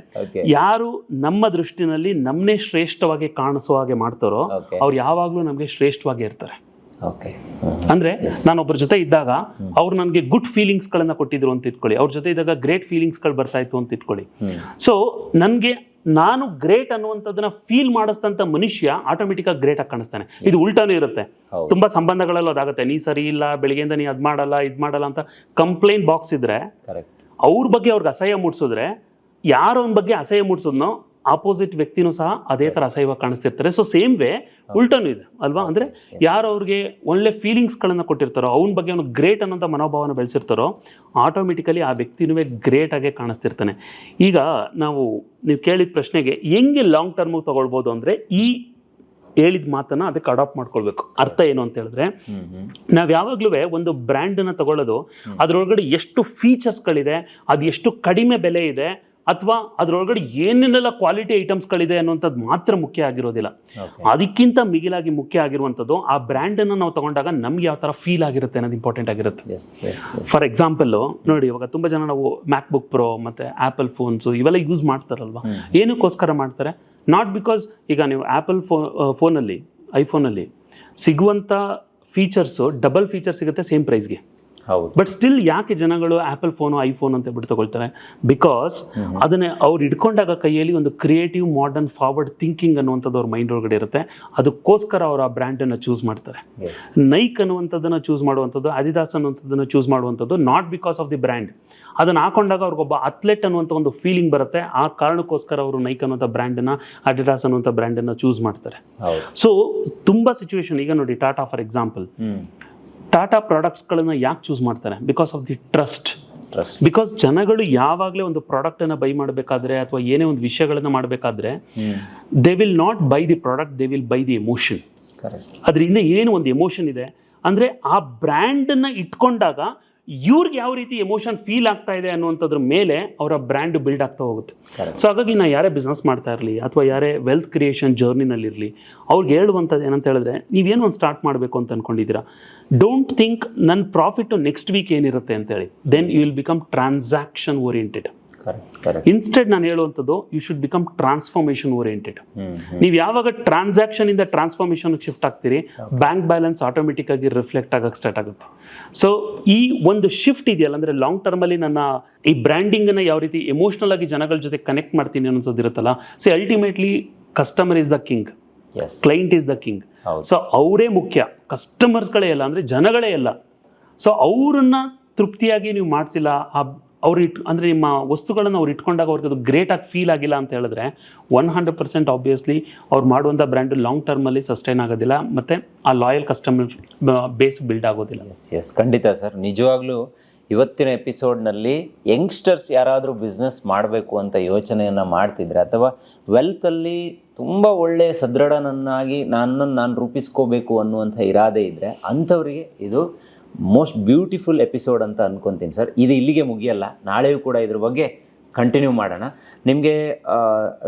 ಯಾರು ನಮ್ಮ ದೃಷ್ಟಿನಲ್ಲಿ ನಮ್ಮನ್ನೇ ಶ್ರೇಷ್ಠವಾಗಿ ಕಾಣಿಸೋ ಹಾಗೆ ಮಾಡ್ತಾರೋ ಅವ್ರು ಯಾವಾಗ್ಲೂ ನಮಗೆ ಶ್ರೇಷ್ಠವಾಗಿ ಇರ್ತಾರೆ. ಅಂದ್ರೆ ನಾನು ಒಬ್ಬರ ಜೊತೆ ಇದ್ದಾಗ ಅವ್ರು ನನಗೆ ಗುಡ್ ಫೀಲಿಂಗ್ಸ್ ಗಳನ್ನ ಕೊಟ್ಟಿದ್ರು ಅಂತ ಇಟ್ಕೊಳ್ಳಿ. ಅವ್ರ ಜೊತೆ ಇದ್ದಾಗ ಗ್ರೇಟ್ ಫೀಲಿಂಗ್ಸ್ಗಳು ಬರ್ತಾ ಇತ್ತು ಅಂತ ಇಟ್ಕೊಳ್ಳಿ. ಸೊ ನನಗೆ ನಾನು ಗ್ರೇಟ್ ಅನ್ನುವಂಥದ್ದನ್ನ ಫೀಲ್ ಮಾಡಿಸ್ತಂತ ಮನುಷ್ಯ ಆಟೋಮೆಟಿಕ್ ಆಗಿ ಗ್ರೇಟ್ ಆಗಿ ಕಾಣಿಸ್ತಾನೆ. ಇದು ಉಲ್ಟಾನೂ ಇರುತ್ತೆ. ತುಂಬಾ ಸಂಬಂಧಗಳಲ್ಲಿ ಅದಾಗುತ್ತೆ. ನೀ ಸರಿ ಇಲ್ಲ ಬೆಳಿಗ್ಗೆಯಿಂದ ನೀ ಅದ್ ಮಾಡಲ್ಲ ಇದ್ ಮಾಡಲ್ಲ ಅಂತ ಕಂಪ್ಲೇಂಟ್ ಬಾಕ್ಸ್ ಇದ್ರೆ ಅವ್ರ ಬಗ್ಗೆ ಅವ್ರಿಗೆ ಅಸಹ್ಯ ಮೂಡಿಸಿದ್ರೆ ಯಾರು ಅವನ ಬಗ್ಗೆ ಅಸಹ್ಯ ಮೂಡಿಸೋದ್ನೋ ಆಪೋಸಿಟ್ ವ್ಯಕ್ತಿನೂ ಸಹ ಅದೇ ಥರ ಅಸಹ್ಯವಾಗಿ ಕಾಣಿಸ್ತಿರ್ತಾರೆ. ಸೊ ಸೇಮ್ ವೇ ಉಲ್ಟನೂ ಇದೆ ಅಲ್ವಾ? ಅಂದರೆ ಯಾರು ಅವ್ರಿಗೆ ಒಳ್ಳೆ ಫೀಲಿಂಗ್ಸ್ಗಳನ್ನು ಕೊಟ್ಟಿರ್ತಾರೋ ಅವನ ಬಗ್ಗೆ ಅವನು ಗ್ರೇಟ್ ಅನ್ನೋಂಥ ಮನೋಭಾವನ ಬೆಳೆಸಿರ್ತಾರೋ ಆಟೋಮೆಟಿಕಲಿ ಆ ವ್ಯಕ್ತಿನೂ ಗ್ರೇಟ್ ಆಗಿ ಕಾಣಿಸ್ತಿರ್ತಾನೆ. ಈಗ ನಾವು ನೀವು ಕೇಳಿದ ಪ್ರಶ್ನೆಗೆ ಹೆಂಗೆ ಲಾಂಗ್ ಟರ್ಮ್ ತಗೊಳ್ಬೋದು ಅಂದರೆ ಈ ಹೇಳಿದ ಮಾತನ್ನ ಅದಕ್ಕೆ ಅಡಾಪ್ಟ್ ಮಾಡ್ಕೊಳ್ಬೇಕು. ಅರ್ಥ ಏನು ಅಂತ ಹೇಳಿದ್ರೆ ನಾವು ಯಾವಾಗ್ಲೂ ಒಂದು ಬ್ರ್ಯಾಂಡನ್ನು ತಗೊಳ್ಳೋದು ಅದರೊಳಗಡೆ ಎಷ್ಟು ಫೀಚರ್ಸ್ಗಳಿದೆ ಅದು ಎಷ್ಟು ಕಡಿಮೆ ಬೆಲೆ ಇದೆ ಅಥವಾ ಅದರೊಳಗಡೆ ಏನೇನೆಲ್ಲ ಕ್ವಾಲಿಟಿ ಐಟಮ್ಸ್ಗಳಿದೆ ಅನ್ನುವಂಥದ್ದು ಮಾತ್ರ ಮುಖ್ಯ ಆಗಿರೋದಿಲ್ಲ. ಅದಕ್ಕಿಂತ ಮಿಗಿಲಾಗಿ ಮುಖ್ಯ ಆಗಿರುವಂಥದ್ದು ಆ ಬ್ರ್ಯಾಂಡನ್ನು ನಾವು ತಗೊಂಡಾಗ ನಮ್ಗೆ ಯಾವ ಥರ ಫೀಲ್ ಆಗಿರುತ್ತೆ ಅನ್ನೋದು ಇಂಪಾರ್ಟೆಂಟ್ ಆಗಿರುತ್ತೆ. ಫಾರ್ ಎಕ್ಸಾಂಪಲ್ ನೋಡಿ ಇವಾಗ ತುಂಬ ಜನ ನಾವು ಮ್ಯಾಕ್ ಬುಕ್ ಪ್ರೋ ಮತ್ತು ಆ್ಯಪಲ್ ಫೋನ್ಸು ಇವೆಲ್ಲ ಯೂಸ್ ಮಾಡ್ತಾರಲ್ವಾ? ಏನಕ್ಕೋಸ್ಕರ ಮಾಡ್ತಾರೆ? ನಾಟ್ ಬಿಕಾಸ್ ಈಗ ನೀವು ಆ್ಯಪಲ್ ಫೋ ಫೋನಲ್ಲಿ ಐಫೋನಲ್ಲಿ ಸಿಗುವಂಥ ಫೀಚರ್ಸು ಡಬಲ್ ಫೀಚರ್ ಸಿಗುತ್ತೆ ಸೇಮ್ ಪ್ರೈಸ್ಗೆ ಹೌದು. ಬಟ್ ಸ್ಟಿಲ್ ಯಾಕೆ ಜನಗಳು ಆಪಲ್ ಫೋನು ಐಫೋನ್ ಅಂತ ಬಿಟ್ಟು ತಗೊಳ್ತಾರೆ? ಬಿಕಾಸ್ ಅದನ್ನೇ ಅವ್ರು ಇಟ್ಕೊಂಡಾಗ ಕೈಯಲ್ಲಿ ಒಂದು ಕ್ರಿಯೇಟಿವ್ ಮಾಡರ್ನ್ ಫಾರ್ವರ್ಡ್ ಥಿಂಕಿಂಗ್ ಅನ್ನುವಂಥದ್ದು ಅವ್ರ ಮೈಂಡ್ ಒಳಗಡೆ ಇರುತ್ತೆ. ಅದಕ್ಕೋಸ್ಕರ ಅವರು ಆ ಬ್ರ್ಯಾಂಡನ್ನು ಚೂಸ್ ಮಾಡ್ತಾರೆ. ನೈಕ್ ಅನ್ನುವಂಥದ್ದನ್ನು ಚೂಸ್ ಮಾಡುವಂಥದ್ದು ಅದಿದಾಸ್ ಅನ್ನುವಂಥದ್ದನ್ನು ಚೂಸ್ ಮಾಡುವಂಥದ್ದು not because of the brand ಅದನ್ನು ಹಾಕೊಂಡಾಗ ಅವ್ರಿಗೊಬ್ಬ ಅಥ್ಲೆಟ್ ಅನ್ನುವಂಥ ಒಂದು ಫೀಲಿಂಗ್ ಬರುತ್ತೆ. ಆ ಕಾರಣಕ್ಕೋಸ್ಕರ ಅವರು ನೈಕ್ ಅನ್ನುವಂಥ ಬ್ರ್ಯಾಂಡನ್ನು ಅಡಿಡಾಸ್ ಅನ್ನುವಂಥ ಬ್ರ್ಯಾಂಡನ್ನು ಚೂಸ್ ಮಾಡ್ತಾರೆ. ಸೊ ತುಂಬ ಸಿಚುವೇಶನ್ ಈಗ ನೋಡಿ ಟಾಟಾ ಫಾರ್ ಎಕ್ಸಾಂಪಲ್ ಟಾಟಾ ಪ್ರಾಡಕ್ಟ್ಸ್ಗಳನ್ನು ಯಾಕೆ ಚೂಸ್ ಮಾಡ್ತಾರೆ? Because of the trust because ಜನಗಳು ಯಾವಾಗಲೇ ಒಂದು ಪ್ರಾಡಕ್ಟನ್ನು ಬೈ ಮಾಡಬೇಕಾದ್ರೆ ಅಥವಾ ಏನೇ ಒಂದು ವಿಷಯಗಳನ್ನು ಮಾಡಬೇಕಾದ್ರೆ they will not buy the product they will buy the emotion ಅದರಿಂದ ಏನು ಒಂದು ಎಮೋಷನ್ ಇದೆ? ಅಂದರೆ ಆ ಬ್ರ್ಯಾಂಡನ್ನು ಇಟ್ಕೊಂಡಾಗ ಇವ್ರಿಗೆ ಯಾವ ರೀತಿ ಎಮೋಷನ್ ಫೀಲ್ ಆಗ್ತಾ ಇದೆ ಅನ್ನುವಂಥದ್ರ ಮೇಲೆ ಅವರ ಬ್ರ್ಯಾಂಡ್ ಬಿಲ್ಡ್ ಆಗ್ತಾ ಹೋಗುತ್ತೆ. ಸೊ ಹಾಗಾಗಿ ನಾ ಯಾರೇ ಬಿಸ್ನೆಸ್ ಮಾಡ್ತಾ ಇರಲಿ ಅಥವಾ ಯಾರೇ ವೆಲ್ತ್ ಕ್ರಿಯೇಷನ್ ಜರ್ನಿನಲ್ಲಿರಲಿ ಅವ್ರಿಗೆ ಹೇಳುವಂಥದ್ದು ಏನಂತ ಹೇಳಿದ್ರೆ ನೀವೇನು ಒಂದು ಸ್ಟಾರ್ಟ್ ಮಾಡಬೇಕು ಅಂತ ಅಂದ್ಕೊಂಡಿದ್ದೀರಾ ಡೋಂಟ್ ಥಿಂಕ್ ನನ್ನ ಪ್ರಾಫಿಟ್ಟು ನೆಕ್ಸ್ಟ್ ವೀಕ್ ಏನಿರುತ್ತೆ ಅಂತೇಳಿ then you will become transaction oriented instead ನಾನು ಹೇಳುವಂಥದ್ದು you should become transformation oriented ನೀವು ಯಾವಾಗ ಟ್ರಾನ್ಸಾಕ್ಷನ್ ಇಂದ ಟ್ರಾನ್ಸ್ಫಾರ್ಮೇಶನ್ ಶಿಫ್ಟ್ ಆಗ್ತೀರಿ ಬ್ಯಾಂಕ್ ಬ್ಯಾಲೆನ್ಸ್ ಆಟೋಮೆಟಿಕ್ ಆಗಿ ರಿಫ್ಲೆಕ್ಟ್ ಆಗಕ್ಕೆ ಸ್ಟಾರ್ಟ್ ಆಗುತ್ತೆ. ಸೊ ಈ ಒಂದು ಶಿಫ್ಟ್ ಇದೆಯಲ್ಲ ಅಂದ್ರೆ ಲಾಂಗ್ ಟರ್ಮ್ ಅಲ್ಲಿ ನನ್ನ ಈ ಬ್ರ್ಯಾಂಡಿಂಗ್ ಅನ್ನ ಯಾವ ರೀತಿ ಎಮೋಷನಲ್ ಆಗಿ ಜನಗಳ ಜೊತೆ ಕನೆಕ್ಟ್ ಮಾಡ್ತೀನಿ ಅನ್ನೋದು ಇರುತ್ತಲ್ಲ so ultimately customer is the king client is the king so ಅವರೇ ಮುಖ್ಯ. ಕಸ್ಟಮರ್ಸ್ಗಳೇ ಇಲ್ಲ ಅಂದ್ರೆ ಜನಗಳೇ ಇಲ್ಲ ಸೊ ಅವರನ್ನ ತೃಪ್ತಿಯಾಗಿ ನೀವು ಮಾಡಿಸಿಲ್ಲ ಆ ಅವ್ರು ಇಟ್, ಅಂದರೆ ನಿಮ್ಮ ವಸ್ತುಗಳನ್ನು ಅವ್ರು ಇಟ್ಕೊಂಡಾಗ ಅವ್ರಿಗೆ ಅದು ಗ್ರೇಟಾಗಿ ಫೀಲ್ ಆಗಿಲ್ಲ ಅಂತ ಹೇಳಿದ್ರೆ ಒನ್ ಹಂಡ್ರೆಡ್ ಪರ್ಸೆಂಟ್ ಆಬ್ವಿಯಸ್ಲಿ ಅವ್ರು ಮಾಡುವಂಥ ಬ್ರ್ಯಾಂಡು ಲಾಂಗ್ ಟರ್ಮಲ್ಲಿ ಸಸ್ಟೈನ್ ಆಗೋದಿಲ್ಲ, ಮತ್ತು ಆ ಲಾಯಲ್ ಕಸ್ಟಮರ್ ಬೇಸ್ ಬಿಲ್ಡ್ ಆಗೋದಿಲ್ಲ. ಎಸ್ ಎಸ್ ಖಂಡಿತ ಸರ್. ನಿಜವಾಗ್ಲೂ ಇವತ್ತಿನ ಎಪಿಸೋಡ್ನಲ್ಲಿ ಯಂಗ್ಸ್ಟರ್ಸ್ ಯಾರಾದರೂ ಬಿಸ್ನೆಸ್ ಮಾಡಬೇಕು ಅಂತ ಯೋಚನೆಯನ್ನು ಮಾಡ್ತಿದ್ರೆ ಅಥವಾ ವೆಲ್ತಲ್ಲಿ ತುಂಬ ಒಳ್ಳೆಯ ಸದೃಢನನ್ನಾಗಿ ನನ್ನನ್ನು ನಾನು ರೂಪಿಸ್ಕೋಬೇಕು ಅನ್ನುವಂಥ ಇರಾದೆ ಇದ್ದರೆ ಅಂಥವರಿಗೆ ಇದು ಮೋಸ್ಟ್ ಬ್ಯೂಟಿಫುಲ್ ಎಪಿಸೋಡ್ ಅಂತ ಅನ್ಕೊತೀನಿ ಸರ್. ಇದು ಇಲ್ಲಿಗೆ ಮುಗಿಯಲ್ಲ. ನಾಳೆಯೂ ಕೂಡ ಇದ್ರ ಬಗ್ಗೆ ಕಂಟಿನ್ಯೂ ಮಾಡೋಣ. ನಿಮಗೆ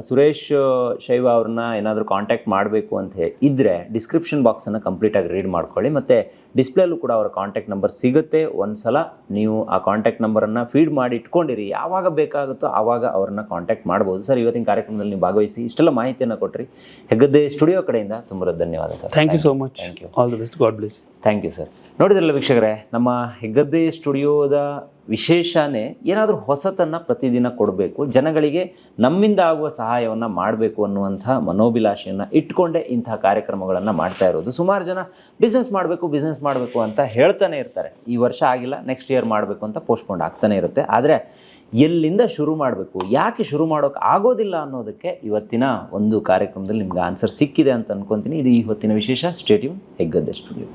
ಸುರೇಶ್ ಶೈವ ಅವ್ರನ್ನ ಏನಾದರೂ ಕಾಂಟ್ಯಾಕ್ಟ್ ಮಾಡಬೇಕು ಅಂತ ಇದ್ದರೆ ಡಿಸ್ಕ್ರಿಪ್ಷನ್ ಬಾಕ್ಸನ್ನು ಕಂಪ್ಲೀಟಾಗಿ ರೀಡ್ ಮಾಡ್ಕೊಳ್ಳಿ. ಮತ್ತು ಡಿಸ್ಪ್ಲೇಲ್ಲೂ ಕೂಡ ಅವರ ಕಾಂಟ್ಯಾಕ್ಟ್ ನಂಬರ್ ಸಿಗುತ್ತೆ. ಒಂದು ಸಲ ನೀವು ಆ ಕಾಂಟ್ಯಾಕ್ಟ್ ನಂಬರನ್ನು ಫೀಡ್ ಮಾಡಿ ಇಟ್ಕೊಂಡಿರಿ. ಯಾವಾಗ ಬೇಕಾಗುತ್ತೋ ಆವಾಗ ಅವ್ರನ್ನ ಕಾಂಟ್ಯಾಕ್ಟ್ ಮಾಡ್ಬೋದು. ಸರ್ ಇವತ್ತಿನ ಕಾರ್ಯಕ್ರಮದಲ್ಲಿ ನೀವು ಭಾಗವಹಿಸಿ ಇಷ್ಟೆಲ್ಲ ಮಾಹಿತಿಯನ್ನು ಕೊಟ್ಟರಿ ಹೆಗ್ಗದ್ದೆ ಸ್ಟುಡಿಯೋ ಕಡೆಯಿಂದ ತುಂಬ ಧನ್ಯವಾದ sir. Thank you so much thank you all the best God bless thank you sir ನೋಡಿದ್ರಲ್ಲ ವೀಕ್ಷಕರೇ ನಮ್ಮ ಹೆಗ್ಗದ್ದೆ ಸ್ಟುಡಿಯೋದ ವಿಶೇಷನೇ ಏನಾದರೂ ಹೊಸತನ್ನು ಪ್ರತಿದಿನ ಕೊಡಬೇಕು. ಜನಗಳಿಗೆ ನಮ್ಮಿಂದ ಆಗುವ ಸಹಾಯವನ್ನು ಮಾಡಬೇಕು ಅನ್ನುವಂಥ ಮನೋಭಿಲಾಷೆಯನ್ನು ಇಟ್ಕೊಂಡೇ ಇಂಥ ಕಾರ್ಯಕ್ರಮಗಳನ್ನು ಮಾಡ್ತಾ ಇರೋದು. ಸುಮಾರು ಜನ ಬಿಸ್ನೆಸ್ ಮಾಡಬೇಕು ಬಿಸ್ನೆಸ್ ಮಾಡಬೇಕು ಅಂತ ಹೇಳ್ತಾನೆ ಇರ್ತಾರೆ. ಈ ವರ್ಷ ಆಗಿಲ್ಲ ನೆಕ್ಸ್ಟ್ ಇಯರ್ ಮಾಡಬೇಕು ಅಂತ ಪೋಸ್ಟ್ಪೋಂಡ್ ಆಗ್ತಾನೆ ಇರುತ್ತೆ. ಆದರೆ ಎಲ್ಲಿಂದ ಶುರು ಮಾಡಬೇಕು, ಯಾಕೆ ಶುರು ಮಾಡೋಕೆ ಆಗೋದಿಲ್ಲ ಅನ್ನೋದಕ್ಕೆ ಇವತ್ತಿನ ಒಂದು ಕಾರ್ಯಕ್ರಮದಲ್ಲಿ ನಿಮ್ಗೆ ಆನ್ಸರ್ ಸಿಕ್ಕಿದೆ ಅಂತ ಅನ್ಕೊತೀನಿ. ಇದು ಈ ಹೊತ್ತಿನ ವಿಶೇಷ. Stadium Heggadde studio